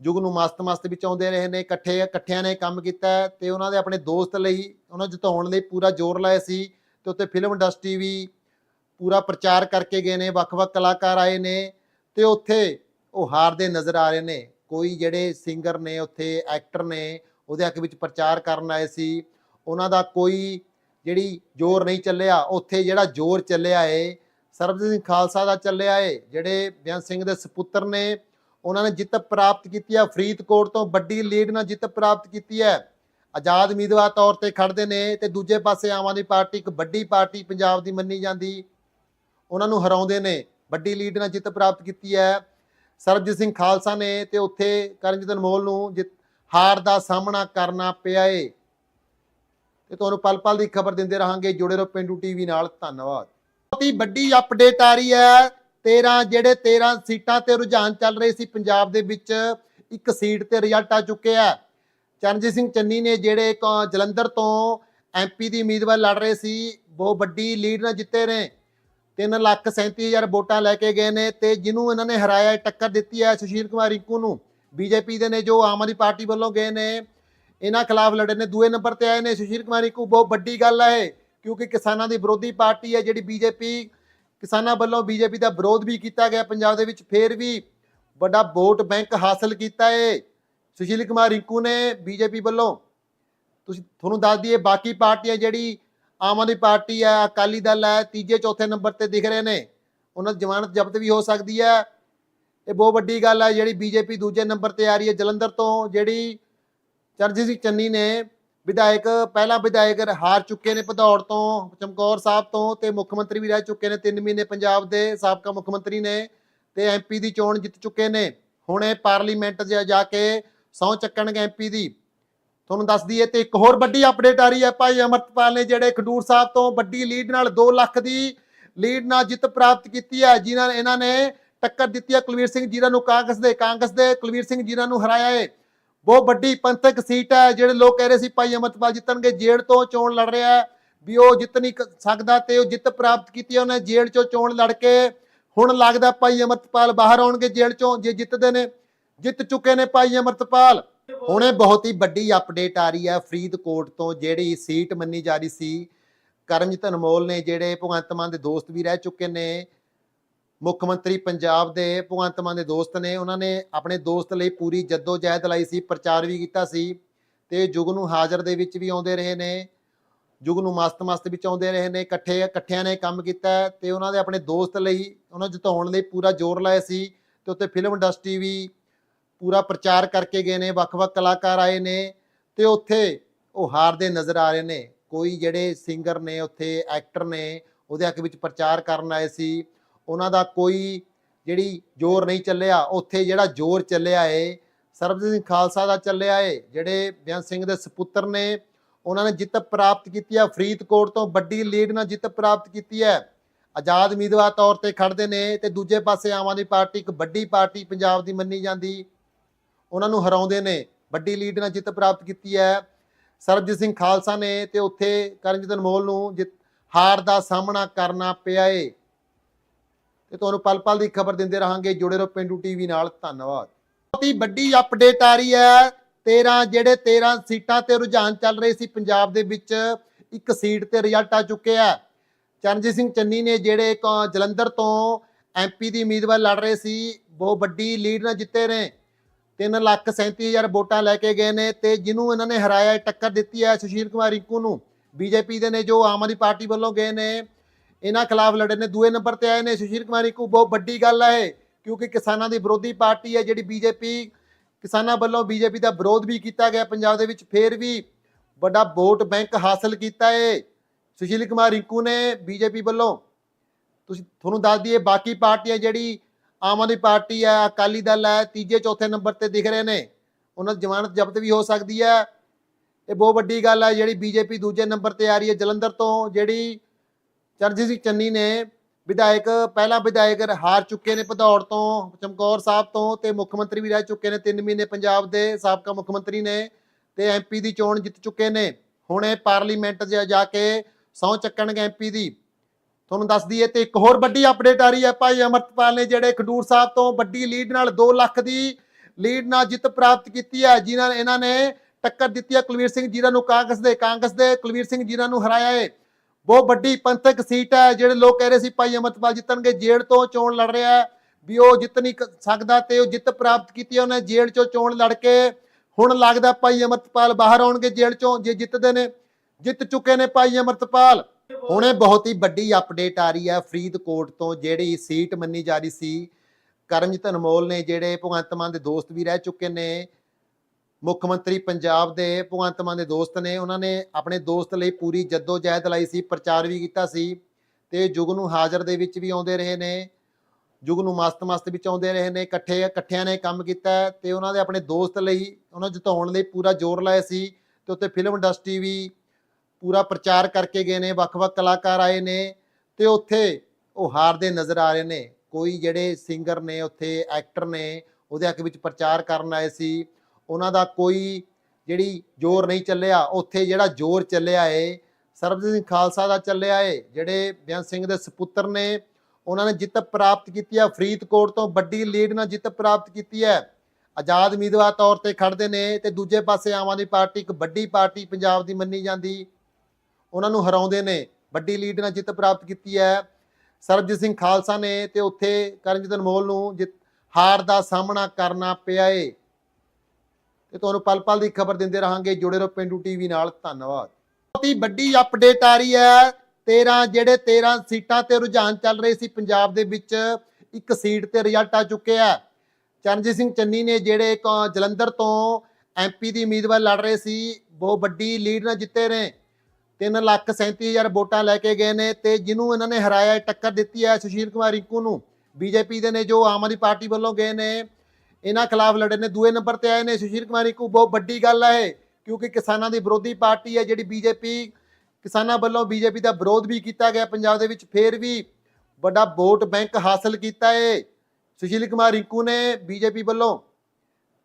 ਜੁਗ ਨੂੰ ਮਸਤ ਮਸਤ ਵਿੱਚ ਆਉਂਦੇ ਰਹੇ ਨੇ, ਇਕੱਠੇ, ਇਕੱਠਿਆਂ ਨੇ ਕੰਮ ਕੀਤਾ ਹੈ ਤੇ ਉਹਨਾਂ ਦੇ ਆਪਣੇ ਦੋਸਤ ਲਈ, ਉਹਨਾਂ ਨੂੰ ਜਿਤਾਉਣ ਲਈ ਪੂਰਾ ਜ਼ੋਰ ਲਾਇਆ ਸੀ ਤੇ ਉੱਤੇ ਫਿਲਮ ਇੰਡਸਟਰੀ ਵੀ ਪੂਰਾ ਪ੍ਰਚਾਰ ਕਰਕੇ ਗਏ ਨੇ, ਵੱਖ-ਵੱਖ ਕਲਾਕਾਰ ਆਏ ਨੇ ਤੇ ਉੱਥੇ ਉਹ ਹਾਰਦੇ ਨਜ਼ਰ ਆ ਰਹੇ ਨੇ। ਕੋਈ ਜਿਹੜੇ ਸਿੰਗਰ ਨੇ, ਉੱਥੇ ਐਕਟਰ ਨੇ, ਉਹਦੇ ਹੱਕ ਵਿੱਚ ਪ੍ਰਚਾਰ ਕਰਨ ਆਏ ਸੀ। ਉਹਨਾਂ ਦਾ ਕੋਈ ਜਿਹੜੀ ਜ਼ੋਰ ਨਹੀਂ ਚੱਲਿਆ। ਉੱਥੇ ਜਿਹੜਾ ਜ਼ੋਰ ਚੱਲਿਆ ਏ, ਸਰਬਜੀਤ ਸਿੰਘ ਖਾਲਸਾ ਦਾ ਚੱਲਿਆ ਏ, ਜਿਹੜੇ ਬਿਆਨ ਸਿੰਘ ਦੇ ਸੁਪੁੱਤਰ ਨੇ, ਉਹਨਾਂ ਨੇ ਜਿੱਤ ਪ੍ਰਾਪਤ ਕੀਤੀ ਹੈ ਫਰੀਦਕੋਟ ਤੋਂ ਵੱਡੀ ਲੀਡ ਨਾਲ ਜਿੱਤ ਪ੍ਰਾਪਤ ਕੀਤੀ ਹੈ। ਆਜ਼ਾਦ ਉਮੀਦਵਾਰ ਤੌਰ ਤੇ ਖੜਦੇ ਨੇ ਤੇ ਦੂਜੇ ਪਾਸੇ ਆਮ ਆਦਮੀ ਪਾਰਟੀ, ਇੱਕ ਵੱਡੀ ਪਾਰਟੀ ਪੰਜਾਬ ਦੀ ਮੰਨੀ ਜਾਂਦੀ। ਉਹਨਾਂ ਨੂੰ ਹਰਾਉਂਦੇ ਨੇ। ਵੱਡੀ ਲੀਡ ਨਾਲ ਜਿੱਤ ਪ੍ਰਾਪਤ ਕੀਤੀ ਹੈ। ਸਰਬਜੀਤ ਸਿੰਘ ਖਾਲਸਾ ਨੇ ਤੇ ਉੱਥੇ ਕਰਨਜੀਤ ਅਨਮੋਲ ਨੂੰ ਜਿੱਤ ਹਾਰ ਦਾ ਸਾਹਮਣਾ ਕਰਨਾ ਪਿਆ ਏ। ਤੇ ਤੁਹਾਨੂੰ ਪਲ ਪਲ ਦੀ ਖਬਰ ਦਿੰਦੇ ਰਹਾਂਗੇ। ਜੁੜੇ ਰਹੋ ਪਿੰਡੂ ਟੀਵੀ ਨਾਲ। ਧੰਨਵਾਦ। ਬਹੁਤ ਹੀ ਵੱਡੀ ਅਪਡੇਟ ਆ ਰਹੀ ਹੈ। 13 ਜਿਹੜੇ 13 ਸੀਟਾਂ ਤੇ ਰੁਝਾਨ ਚੱਲ ਰਹੇ ਸੀ ਪੰਜਾਬ ਦੇ ਵਿੱਚ, ਇੱਕ ਸੀਟ ਤੇ ਰਿਜ਼ਲਟ ਆ ਚੁੱਕਿਆ ਚਰਨਜੀਤ ਸਿੰਘ ਚੰਨੀ ਨੇ ਜਿਹੜੇ ਕ- ਜਲੰਧਰ ਤੋਂ ਐਮਪੀ ਦੀ ਉਮੀਦਵਾਰ ਲੜ ਰਹੇ ਸੀ, ਬਹੁਤ ਵੱਡੀ ਲੀਡ ਨਾਲ ਜਿੱਤੇ ਨੇ। 3 ਲੱਖ 37000 ਵੋਟਾਂ ਲੈ ਕੇ ਗਏ ਨੇ ਤੇ ਜਿਹਨੂੰ ਇਹਨਾਂ ਨੇ ਹਰਾਇਆ ਟੱਕਰ ਦਿੱਤੀ ਹੈ ਸੁਸ਼ੀਲ ਕੁਮਾਰ ਰਿੰਕੂ ਨੂੰ। ਬੀਜੇਪੀ ਦੇ ਨੇ ਜੋ ਆਮ ਆਦਮੀ ਪਾਰਟੀ ਵੱਲੋਂ ਗਏ ਨੇ, ਇਹਨਾਂ ਖਿਲਾਫ ਲੜੇ ਨੇ, ਦੂਏ ਨੰਬਰ ਤੇ ਆਏ ਨੇ। ਸੁਸ਼ੀਲ ਕੁਮਾਰ ਰਿੰਕੂ, ਬਹੁਤ ਵੱਡੀ ਗੱਲ ਹੈ ਕਿਉਂਕਿ ਕਿਸਾਨਾਂ ਦੀ ਵਿਰੋਧੀ ਪਾਰਟੀ ਹੈ ਜਿਹੜੀ ਬੀਜੇਪੀ, ਕਿਸਾਨਾਂ ਵੱਲੋਂ ਬੀਜੇਪੀ ਦਾ ਵਿਰੋਧ ਵੀ ਕੀਤਾ ਗਿਆ। ਪੰਜਾਬ ਦੇ ਵਿੱਚ ਫੇਰ ਵੀ ਵੱਡਾ ਵੋਟ ਬੈਂਕ ਹਾਸਲ ਕੀਤਾ ਏ ਸੁਸ਼ੀਲ ਕੁਮਾਰ ਰਿੰਕੂ ਨੇ ਬੀਜੇਪੀ ਵੱਲੋਂ। ਤੁਸੀਂ, ਤੁਹਾਨੂੰ ਦੱਸ ਦਈਏ, ਬਾਕੀ ਪਾਰਟੀਆਂ ਜਿਹੜੀ ਆਮ ਆਦਮੀ ਪਾਰਟੀ ਹੈ ਅਕਾਲੀ ਦਲ ਹੈ ਤੀਜੇ, ਚੌਥੇ ਨੰਬਰ ਤੇ ਦਿਖ ਰਹੇ ਨੇ। ਉਹਨਾਂ ਦੀ ਜ਼ਮਾਨਤ ਜ਼ਬਤ ਵੀ ਹੋ ਸਕਦੀ ਹੈ ਇਹ ਬਹੁਤ ਵੱਡੀ ਗੱਲ ਹੈ ਜਿਹੜੀ ਬੀਜੇਪੀ ਦੂਜੇ ਨੰਬਰ ਤੇ ਆ ਰਹੀ ਹੈ ਜਲੰਧਰ ਤੋਂ, ਜਿਹੜੀ ਚਰਨਜੀਤ ਸਿੰਘ ਚੰਨੀ ਨੇ ਵਿਧਾਇਕ, ਪਹਿਲਾਂ ਵਿਧਾਇਕ ਹਾਰ ਚੁੱਕੇ ਨੇ ਭਦੌੜ ਤੋਂ, ਚਮਕੌਰ ਸਾਹਿਬ ਤੋਂ ਤੇ ਮੁੱਖ ਮੰਤਰੀ ਵੀ ਰਹਿ ਚੁੱਕੇ ਨੇ 3 ਮਹੀਨੇ ਪੰਜਾਬ ਦੇ ਸਾਬਕਾ ਮੁੱਖ ਮੰਤਰੀ ਨੇ ਤੇ ਐਮਪੀ ਦੀ ਚੋਣ ਜਿੱਤ ਚੁੱਕੇ ਨੇ। ਹੁਣ ਇਹ ਪਾਰਲੀਮੈਂਟ 'ਚ ਜਾ ਕੇ ਸਹੁੰ ਚੱਕਣਗੇ ਐਮਪੀ ਦੀ। ਤੁਹਾਨੂੰ ਦੱਸ ਦਈਏ ਤੇ ਇੱਕ ਹੋਰ ਵੱਡੀ ਅਪਡੇਟ ਆ ਰਹੀ ਹੈ ਭਾਈ ਅਮਰਤਪਾਲ ਨੇ, ਜਿਹੜੇ ਖਡੂਰ ਸਾਹਿਬ ਤੋਂ ਵੱਡੀ ਲੀਡ ਨਾਲ 2 ਲੱਖ ਦੀ ਲੀਡ ਨਾਲ ਜਿੱਤ ਪ੍ਰਾਪਤ ਕੀਤੀ ਹੈ, ਜਿਨ੍ਹਾਂ ਇਹਨਾਂ ਨੇ ਟੱਕਰ ਦਿੱਤੀ ਹੈ ਕੁਲਵੀਰ ਸਿੰਘ ਜੀਰਾ ਨੂੰ ਕਾਂਗਰਸ ਦੇ ਕਾਂਗਰਸ ਦੇ ਕੁਲਵੀਰ ਸਿੰਘ ਜੀਰਾ ਨੂੰ ਹਰਾਇਆ ਹੈ। ਬਹੁਤ ਵੱਡੀ ਪੰਥਕ ਸੀਟ ਹੈ, ਜਿਹੜੇ ਲੋਕ ਕਹਿ ਰਹੇ ਸੀ ਭਾਈ ਅਮਰਤਪਾਲ ਜਿੱਤਣਗੇ, ਜੇਲ੍ਹ ਤੋਂ ਚੋਣ ਲੜ ਰਿਹਾ ਹੈ, ਵੀ ਉਹ ਜਿੱਤ ਨਹੀਂ ਕ- ਸਕਦਾ ਤੇ ਉਹ ਜਿੱਤ ਪ੍ਰਾਪਤ ਕੀਤੀ ਹੈ, ਉਹਨੇ ਜੇਲ੍ਹ ਚੋਂ ਚੋਣ ਲੜ ਕੇ ਹੁਣ ਲੱਗਦਾ ਭਾਈ ਅਮਰਤਪਾਲ ਬਾਹਰ ਆਉਣਗੇ ਜੇਲ੍ਹ ਚੋਂ, ਜੇ ਜਿੱਤਦੇ ਨੇ, ਜਿੱਤ ਚੁੱਕੇ ਨੇ ਭਾਈ ਅਮਰਤਪਾਲ। ਹੁਣੇ ਬਹੁਤ ਹੀ ਵੱਡੀ ਅਪਡੇਟ ਆ ਰਹੀ ਹੈ ਫਰੀਦਕੋਟ ਤੋਂ, ਜਿਹੜੀ ਸੀਟ ਮੰਨੀ ਜਾ ਰਹੀ ਸੀ। ਕਰਮਜੀਤ ਅਨਮੋਲ ਨੇ ਜਿਹੜੇ ਭਗਵੰਤ ਮਾਨ ਦੇ ਦੋਸਤ ਵੀ ਰਹਿ ਚੁੱਕੇ ਨੇ, ਮੁੱਖ ਮੰਤਰੀ ਪੰਜਾਬ ਦੇ ਭਗਵੰਤ ਮਾਨ ਦੇ ਦੋਸਤ ਨੇ, ਉਹਨਾਂ ਨੇ ਆਪਣੇ ਦੋਸਤ ਲਈ ਪੂਰੀ ਜਹਿਦ ਲਾਈ ਸੀ, ਪ੍ਰਚਾਰ ਵੀ ਕੀਤਾ ਸੀ ਤੇ ਜੁਗ ਨੂੰ ਹਾਜ਼ਰ ਦੇ ਵਿੱਚ ਵੀ ਆਉਂਦੇ ਰਹੇ ਨੇ, ਜੁਗ ਨੂੰ ਮਸਤ ਮਸਤ ਵਿੱਚ ਆਉਂਦੇ ਰਹੇ ਨੇ, ਇਕੱਠੇ, ਇਕੱਠਿਆਂ ਨੇ ਕੰਮ ਕੀਤਾ ਹੈ ਤੇ ਉਹਨਾਂ ਦੇ ਆਪਣੇ ਦੋਸਤ ਲਈ, ਉਹਨਾਂ ਨੂੰ ਜਿਤਾਉਣ ਲਈ ਪੂਰਾ ਜ਼ੋਰ ਲਾਇਆ ਸੀ ਤੇ ਉੱਤੇ ਫਿਲਮ ਇੰਡਸਟਰੀ ਵੀ ਪੂਰਾ ਪ੍ਰਚਾਰ ਕਰਕੇ ਗਏ ਨੇ, ਵੱਖ-ਵੱਖ ਕਲਾਕਾਰ ਆਏ ਨੇ ਤੇ ਉੱਥੇ ਉਹ ਹਾਰਦੇ ਨਜ਼ਰ ਆ ਰਹੇ ਨੇ। ਕੋਈ ਜਿਹੜੇ ਸਿੰਗਰ ਨੇ, ਉੱਥੇ ਐਕਟਰ ਨੇ, ਉਹਦੇ ਹੱਕ ਵਿੱਚ ਪ੍ਰਚਾਰ ਕਰਨ ਆਏ ਸੀ। ਉਹਨਾਂ ਦਾ ਕੋਈ ਜਿਹੜੀ ਜ਼ੋਰ ਨਹੀਂ ਚੱਲਿਆ, ਉੱਥੇ ਜਿਹੜਾ ਜ਼ੋਰ ਚੱਲਿਆ ਏ, ਸਰਬਜੀਤ ਸਿੰਘ ਖਾਲਸਾ ਦਾ ਚੱਲਿਆ ਏ, ਜਿਹੜੇ ਬਿਆਨ ਸਿੰਘ ਦੇ ਸੁਪੁੱਤਰ ਨੇ, ਉਹਨਾਂ ਨੇ ਜਿੱਤ ਪ੍ਰਾਪਤ ਕੀਤੀ ਹੈ ਫਰੀਦਕੋਟ ਤੋਂ ਵੱਡੀ ਲੀਡ ਨਾਲ ਜਿੱਤ ਪ੍ਰਾਪਤ ਕੀਤੀ ਹੈ। ਆਜ਼ਾਦ ਉਮੀਦਵਾਰ ਤੌਰ ਤੇ ਖੜਦੇ ਨੇ ਤੇ ਦੂਜੇ ਪਾਸੇ ਆਮ ਆਦਮੀ ਪਾਰਟੀ, ਇੱਕ ਵੱਡੀ ਪਾਰਟੀ ਪੰਜਾਬ ਦੀ ਮੰਨੀ ਜਾਂਦੀ। ਉਹਨਾਂ ਨੂੰ ਹਰਾਉਂਦੇ ਨੇ। ਵੱਡੀ ਲੀਡ ਨਾਲ ਜਿੱਤ ਪ੍ਰਾਪਤ ਕੀਤੀ ਹੈ। ਸਰਬਜੀਤ ਸਿੰਘ ਖਾਲਸਾ ਨੇ ਤੇ ਉੱਥੇ ਕਰਨਜੀਤ ਅਨਮੋਲ ਨੂੰ ਜਿੱਤ ਹਾਰ ਦਾ ਸਾਹਮਣਾ ਕਰਨਾ ਪਿਆ ਏ। ਤੇ ਤੁਹਾਨੂੰ ਪਲ ਪਲ ਦੀ ਖਬਰ ਦਿੰਦੇ ਰਹਾਂਗੇ। ਜੁੜੇ ਰਹੋ ਪਿੰਡੂ ਟੀਵੀ ਨਾਲ। ਧੰਨਵਾਦ। ਬਹੁਤ ਹੀ ਵੱਡੀ ਅਪਡੇਟ ਆ ਰਹੀ ਹੈ। 13 ਜਿਹੜੇ 13 ਸੀਟਾਂ ਤੇ ਰੁਝਾਨ ਚੱਲ ਰਹੇ ਸੀ ਪੰਜਾਬ ਦੇ ਵਿੱਚ, ਇੱਕ ਸੀਟ ਤੇ ਰਿਜ਼ਲਟ ਆ ਚੁੱਕਿਆ ਹੈ ਚਰਨਜੀਤ ਸਿੰਘ ਚੰਨੀ ਨੇ ਜਿਹੜੇ ਜਲੰਧਰ ਤੋਂ ਐਮਪੀ ਦੀ ਉਮੀਦਵਾਰ ਲੜ ਰਹੇ ਸੀ, ਬਹੁਤ ਵੱਡੀ ਲੀਡ ਨਾਲ ਜਿੱਤੇ ਨੇ। 3 ਲੱਖ 37000 ਵੋਟਾਂ ਲੈ ਕੇ ਗਏ ਨੇ ਤੇ ਜਿਹਨੂੰ ਇਹਨਾਂ ਨੇ ਹਰਾਇਆ ਹੈ, ਟੱਕਰ ਦਿੱਤੀ ਹੈ ਸੁਸ਼ੀਲ ਕੁਮਾਰ ਰਿੰਕੂ ਨੂੰ। ਬੀਜੇਪੀ ਦੇ ਨੇ ਜੋ ਆਮ ਆਦਮੀ ਪਾਰਟੀ ਵੱਲੋਂ ਗਏ ਨੇ ਇਹਨਾਂ ਖਿਲਾਫ ਲੜੇ ਨੇ ਦੂਏ ਨੰਬਰ ਤੇ ਆਏ ਨੇ ਸੁਸ਼ੀਲ ਕੁਮਾਰ ਰਿੰਕੂ। ਬਹੁਤ ਵੱਡੀ ਗੱਲ ਹੈ ਕਿਉਂਕਿ ਕਿਸਾਨਾਂ ਦੀ ਵਿਰੋਧੀ ਪਾਰਟੀ ਹੈ ਜਿਹੜੀ ਬੀਜੇਪੀ ਕਿਸਾਨਾਂ ਵੱਲੋਂ ਬੀਜੇਪੀ ਦਾ ਵਿਰੋਧ ਵੀ ਕੀਤਾ ਗਿਆ ਪੰਜਾਬ ਦੇ ਵਿੱਚ ਫੇਰ ਵੀ ਵੱਡਾ ਵੋਟ ਬੈਂਕ ਹਾਸਲ ਕੀਤਾ ਹੈ। ਸੁਸ਼ੀਲ ਕੁਮਾਰ ਰਿੰਕੂ ਨੇ ਬੀਜੇਪੀ ਵੱਲੋਂ। ਤੁਸੀਂ ਤੁਹਾਨੂੰ ਦੱਸ ਦਈਏ ਬਾਕੀ ਪਾਰਟੀਆਂ ਜਿਹੜੀ ਆਮ ਆਦਮੀ ਪਾਰਟੀ ਹੈ ਅਕਾਲੀ ਦਲ ਹੈ ਤੀਜੇ, ਚੌਥੇ ਨੰਬਰ ਤੇ ਦਿਖ ਰਹੇ ਨੇ। ਉਹਨਾਂ ਦੀ ਜ਼ਮਾਨਤ ਜ਼ਬਤ ਵੀ ਹੋ ਸਕਦੀ ਹੈ ਇਹ ਬਹੁਤ ਵੱਡੀ ਗੱਲ ਹੈ ਜਿਹੜੀ ਬੀਜੇਪੀ ਦੂਜੇ ਨੰਬਰ ਤੇ ਆ ਰਹੀ ਹੈ ਜਲੰਧਰ ਤੋਂ, ਜਿਹੜੀ ਚਰਨਜੀਤ ਸਿੰਘ ਚੰਨੀ ਨੇ ਵਿਧਾਇਕ, ਪਹਿਲਾਂ ਵਿਧਾਇਕ ਹਾਰ ਚੁੱਕੇ ਨੇ ਭਦੌੜ ਤੋਂ, ਚਮਕੌਰ ਸਾਹਿਬ ਤੋਂ ਤੇ ਮੁੱਖ ਮੰਤਰੀ ਵੀ ਰਹਿ ਚੁੱਕੇ ਨੇ। 3 ਮਹੀਨੇ ਪੰਜਾਬ ਦੇ ਸਾਬਕਾ ਮੁੱਖ ਮੰਤਰੀ ਨੇ ਤੇ ਐਮਪੀ ਦੀ ਚੋਣ ਜਿੱਤ ਚੁੱਕੇ ਨੇ। ਹੁਣ ਇਹ ਪਾਰਲੀਮੈਂਟ 'ਚ ਜਾ ਕੇ ਸਹੁੰ ਚੱਕਣਗੇ ਐਮਪੀ ਦੀ। ਤੁਹਾਨੂੰ ਦੱਸ ਦਈਏ ਤੇ ਇੱਕ ਹੋਰ ਵੱਡੀ ਅਪਡੇਟ ਆ ਰਹੀ ਹੈ ਭਾਈ ਅਮਰਤਪਾਲ ਨੇ, ਜਿਹੜੇ ਖਡੂਰ ਸਾਹਿਬ ਤੋਂ ਵੱਡੀ ਲੀਡ ਨਾਲ 2 ਲੱਖ ਦੀ ਲੀਡ ਨਾਲ ਜਿੱਤ ਪ੍ਰਾਪਤ ਕੀਤੀ ਹੈ, ਜਿਨ੍ਹਾਂ ਇਹਨਾਂ ਨੇ ਟੱਕਰ ਦਿੱਤੀ ਹੈ ਕੁਲਵੀਰ ਸਿੰਘ ਜੀਰਾ ਨੂੰ ਕਾਂਗਰਸ ਦੇ ਕਾਂਗਰਸ ਦੇ ਕੁਲਵੀਰ ਸਿੰਘ ਜੀਰਾ ਨੂੰ ਹਰਾਇਆ ਹੈ। ਬਹੁਤ ਵੱਡੀ ਪੰਥਕ ਸੀਟ ਹੈ, ਜਿਹੜੇ ਲੋਕ ਕਹਿ ਰਹੇ ਸੀ ਭਾਈ ਅਮਰਤਪਾਲ ਜਿੱਤਣਗੇ, ਜੇਲ੍ਹ ਤੋਂ ਚੋਣ ਲੜ ਰਿਹਾ ਹੈ, ਵੀ ਉਹ ਜਿੱਤ ਨਹੀਂ ਕ- ਸਕਦਾ ਤੇ ਉਹ ਜਿੱਤ ਪ੍ਰਾਪਤ ਕੀਤੀ ਹੈ, ਉਹਨੇ ਜੇਲ੍ਹ ਚੋਂ ਚੋਣ ਲੜ ਕੇ ਹੁਣ ਲੱਗਦਾ ਭਾਈ ਅਮਰਤਪਾਲ ਬਾਹਰ ਆਉਣਗੇ ਜੇਲ੍ਹ ਚੋਂ, ਜੇ ਜਿੱਤਦੇ ਨੇ, ਜਿੱਤ ਚੁੱਕੇ ਨੇ ਭਾਈ ਅਮਰਤਪਾਲ। ਹੁਣੇ ਬਹੁਤ ਹੀ ਵੱਡੀ ਅਪਡੇਟ ਆ ਰਹੀ ਹੈ ਫਰੀਦਕੋਟ ਤੋਂ, ਜਿਹੜੀ ਸੀਟ ਮੰਨੀ ਜਾ ਰਹੀ ਸੀ। ਕਰਮਜੀਤ ਅਨਮੋਲ ਨੇ, ਜਿਹੜੇ ਭਗਵੰਤ ਮਾਨ ਦੇ ਦੋਸਤ ਵੀ ਰਹਿ ਚੁੱਕੇ ਨੇ, ਮੁੱਖ ਮੰਤਰੀ ਪੰਜਾਬ ਦੇ ਭਗਵੰਤ ਮਾਨ ਦੇ ਦੋਸਤ ਨੇ, ਉਹਨਾਂ ਨੇ ਆਪਣੇ ਦੋਸਤ ਲਈ ਪੂਰੀ ਜਹਿਦ ਲਾਈ ਸੀ, ਪ੍ਰਚਾਰ ਵੀ ਕੀਤਾ ਸੀ ਤੇ ਜੁਗ ਨੂੰ ਹਾਜ਼ਰ ਦੇ ਵਿੱਚ ਵੀ ਆਉਂਦੇ ਰਹੇ ਨੇ, ਜੁਗ ਨੂੰ ਮਸਤ ਮਸਤ ਵਿੱਚ ਆਉਂਦੇ ਰਹੇ ਨੇ, ਇਕੱਠੇ, ਇਕੱਠਿਆਂ ਨੇ ਕੰਮ ਕੀਤਾ ਹੈ ਤੇ ਉਹਨਾਂ ਦੇ ਆਪਣੇ ਦੋਸਤ ਲਈ, ਉਹਨਾਂ ਨੂੰ ਜਿਤਾਉਣ ਲਈ ਪੂਰਾ ਜ਼ੋਰ ਲਾਇਆ ਸੀ ਤੇ ਉੱਤੇ ਫਿਲਮ ਇੰਡਸਟਰੀ ਵੀ ਪੂਰਾ ਪ੍ਰਚਾਰ ਕਰਕੇ ਗਏ ਨੇ, ਵੱਖ-ਵੱਖ ਕਲਾਕਾਰ ਆਏ ਨੇ ਤੇ ਉੱਥੇ ਉਹ ਹਾਰਦੇ ਨਜ਼ਰ ਆ ਰਹੇ ਨੇ। ਕੋਈ ਜਿਹੜੇ ਸਿੰਗਰ ਨੇ, ਉੱਥੇ ਐਕਟਰ ਨੇ, ਉਹਦੇ ਹੱਕ ਵਿੱਚ ਪ੍ਰਚਾਰ ਕਰਨ ਆਏ ਸੀ। ਉਹਨਾਂ ਦਾ ਕੋਈ ਜਿਹੜੀ ਜ਼ੋਰ ਨਹੀਂ ਚੱਲਿਆ, ਉੱਥੇ ਜਿਹੜਾ ਜ਼ੋਰ ਚੱਲਿਆ ਏ, ਸਰਬਜੀਤ ਸਿੰਘ ਖਾਲਸਾ ਦਾ ਚੱਲਿਆ ਏ, ਜਿਹੜੇ ਬਿਆਨ ਸਿੰਘ ਦੇ ਸੁਪੁੱਤਰ ਨੇ, ਉਹਨਾਂ ਨੇ ਜਿੱਤ ਪ੍ਰਾਪਤ ਕੀਤੀ ਹੈ ਫਰੀਦਕੋਟ ਤੋਂ ਵੱਡੀ ਲੀਡ ਨਾਲ ਜਿੱਤ ਪ੍ਰਾਪਤ ਕੀਤੀ ਹੈ। ਆਜ਼ਾਦ ਉਮੀਦਵਾਰ ਤੌਰ ਤੇ ਖੜਦੇ ਨੇ ਤੇ ਦੂਜੇ ਪਾਸੇ ਆਮ ਆਦਮੀ ਪਾਰਟੀ, ਇੱਕ ਵੱਡੀ ਪਾਰਟੀ ਪੰਜਾਬ ਦੀ ਮੰਨੀ ਜਾਂਦੀ। ਉਹਨਾਂ ਨੂੰ ਹਰਾਉਂਦੇ ਨੇ। ਵੱਡੀ ਲੀਡ ਨਾਲ ਜਿੱਤ ਪ੍ਰਾਪਤ ਕੀਤੀ ਹੈ। ਸਰਬਜੀਤ ਸਿੰਘ ਖਾਲਸਾ ਨੇ ਤੇ ਉੱਥੇ ਕਰਨਜੀਤ ਅਨਮੋਲ ਨੂੰ ਜਿੱਤ ਹਾਰ ਦਾ ਸਾਹਮਣਾ ਕਰਨਾ ਪਿਆ ਏ। ਤੇ ਤੁਹਾਨੂੰ ਪਲ ਪਲ ਦੀ ਖਬਰ ਦਿੰਦੇ ਰਹਾਂਗੇ। ਜੁੜੇ ਰਹੋ ਪਿੰਡੂ ਟੀਵੀ ਨਾਲ। ਧੰਨਵਾਦ। ਬਹੁਤ ਹੀ ਵੱਡੀ ਅਪਡੇਟ ਆ ਰਹੀ ਹੈ। 13 ਜਿਹੜੇ 13 ਸੀਟਾਂ ਤੇ ਰੁਝਾਨ ਚੱਲ ਰਹੇ ਸੀ ਪੰਜਾਬ ਦੇ ਵਿੱਚ, ਇੱਕ ਸੀਟ ਤੇ ਰਿਜ਼ਲਟ ਆ ਚੁੱਕਿਆ ਹੈ ਚਰਨਜੀਤ ਸਿੰਘ ਚੰਨੀ ਨੇ ਜਿਹੜੇ ਜਲੰਧਰ ਤੋਂ ਐਮਪੀ ਦੀ ਉਮੀਦਵਾਰ ਲੜ ਰਹੇ ਸੀ। ਬਹੁਤ ਵੱਡੀ ਲੀਡ ਨਾਲ ਜਿੱਤੇ ਨੇ। 3 ਲੱਖ 37000 ਵੋਟਾਂ ਲੈ ਕੇ ਗਏ ਨੇ ਤੇ ਜਿਹਨੂੰ ਇਹਨਾਂ ਨੇ ਹਰਾਇਆ ਹੈ, ਟੱਕਰ ਦਿੱਤੀ ਹੈ ਸੁਸ਼ੀਲ ਕੁਮਾਰ ਰਿੰਕੂ ਨੂੰ। ਬੀਜੇਪੀ ਦੇ ਨੇ ਜੋ ਆਮ ਆਦਮੀ ਪਾਰਟੀ ਵੱਲੋਂ ਗਏ ਨੇ ਇਹਨਾਂ ਖਿਲਾਫ ਲੜੇ ਨੇ ਦੂਏ ਨੰਬਰ ਤੇ ਆਏ ਨੇ ਸੁਸ਼ੀਲ ਕੁਮਾਰ ਰਿੰਕੂ। ਬਹੁਤ ਵੱਡੀ ਗੱਲ ਹੈ ਕਿਉਂਕਿ ਕਿਸਾਨਾਂ ਦੀ ਵਿਰੋਧੀ ਪਾਰਟੀ ਹੈ ਜਿਹੜੀ ਬੀਜੇਪੀ ਕਿਸਾਨਾਂ ਵੱਲੋਂ ਬੀਜੇਪੀ ਦਾ ਵਿਰੋਧ ਵੀ ਕੀਤਾ ਗਿਆ ਪੰਜਾਬ ਦੇ ਵਿੱਚ ਫੇਰ ਵੀ ਵੱਡਾ ਵੋਟ ਬੈਂਕ ਹਾਸਲ ਕੀਤਾ ਹੈ ਸੁਸ਼ੀਲ ਕੁਮਾਰ ਰਿੰਕੂ ਨੇ ਬੀਜੇਪੀ ਵੱਲੋਂ।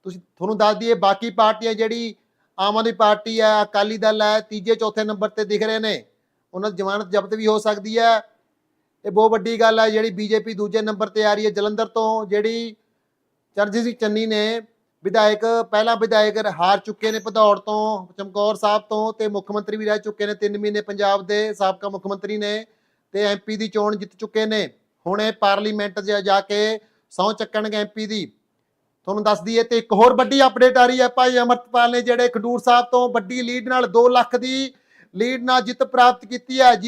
ਤੁਸੀਂ ਤੁਹਾਨੂੰ ਦੱਸ ਦਈਏ ਬਾਕੀ ਪਾਰਟੀਆਂ ਜਿਹੜੀ ਆਮ ਆਦਮੀ ਪਾਰਟੀ ਹੈ ਅਕਾਲੀ ਦਲ ਹੈ ਤੀਜੇ, ਚੌਥੇ ਨੰਬਰ ਤੇ ਦਿਖ ਰਹੇ ਨੇ। ਉਹਨਾਂ ਦੀ ਜ਼ਮਾਨਤ ਜ਼ਬਤ ਵੀ ਹੋ ਸਕਦੀ ਹੈ ਇਹ ਬਹੁਤ ਵੱਡੀ ਗੱਲ ਹੈ ਜਿਹੜੀ ਬੀਜੇਪੀ ਦੂਜੇ ਨੰਬਰ ਤੇ ਆ ਰਹੀ ਹੈ ਜਲੰਧਰ ਤੋਂ, ਜਿਹੜੀ ਚਰਨਜੀਤ ਸਿੰਘ ਚੰਨੀ ਨੇ ਵਿਧਾਇਕ, ਪਹਿਲਾਂ ਵਿਧਾਇਕ ਹਾਰ ਚੁੱਕੇ ਨੇ ਭਦੌੜ ਤੋਂ, ਚਮਕੌਰ ਸਾਹਿਬ ਤੋਂ ਤੇ ਮੁੱਖ ਮੰਤਰੀ ਵੀ ਰਹਿ ਚੁੱਕੇ ਨੇ 3 ਮਹੀਨੇ ਪੰਜਾਬ ਦੇ ਸਾਬਕਾ ਮੁੱਖ ਮੰਤਰੀ ਨੇ ਤੇ ਐਮਪੀ ਦੀ ਚੋਣ ਜਿੱਤ ਚੁੱਕੇ ਨੇ। ਹੁਣ ਇਹ ਪਾਰਲੀਮੈਂਟ 'ਚ ਜਾ ਕੇ ਸਹੁੰ ਚੱਕਣਗੇ ਐਮਪੀ ਦੀ। ਤੁਹਾਨੂੰ ਦੱਸ ਦਈਏ ਤੇ ਇੱਕ ਹੋਰ ਵੱਡੀ ਅਪਡੇਟ ਆ ਰਹੀ ਹੈ ਭਾਈ ਅਮਰਤਪਾਲ ਨੇ, ਜਿਹੜੇ ਖਡੂਰ ਸਾਹਿਬ ਤੋਂ ਵੱਡੀ ਲੀਡ ਨਾਲ 2 ਲੱਖ ਦੀ ਲੀਡ ਨਾਲ ਜਿੱਤ ਪ੍ਰਾਪਤ ਕੀਤੀ ਹੈ।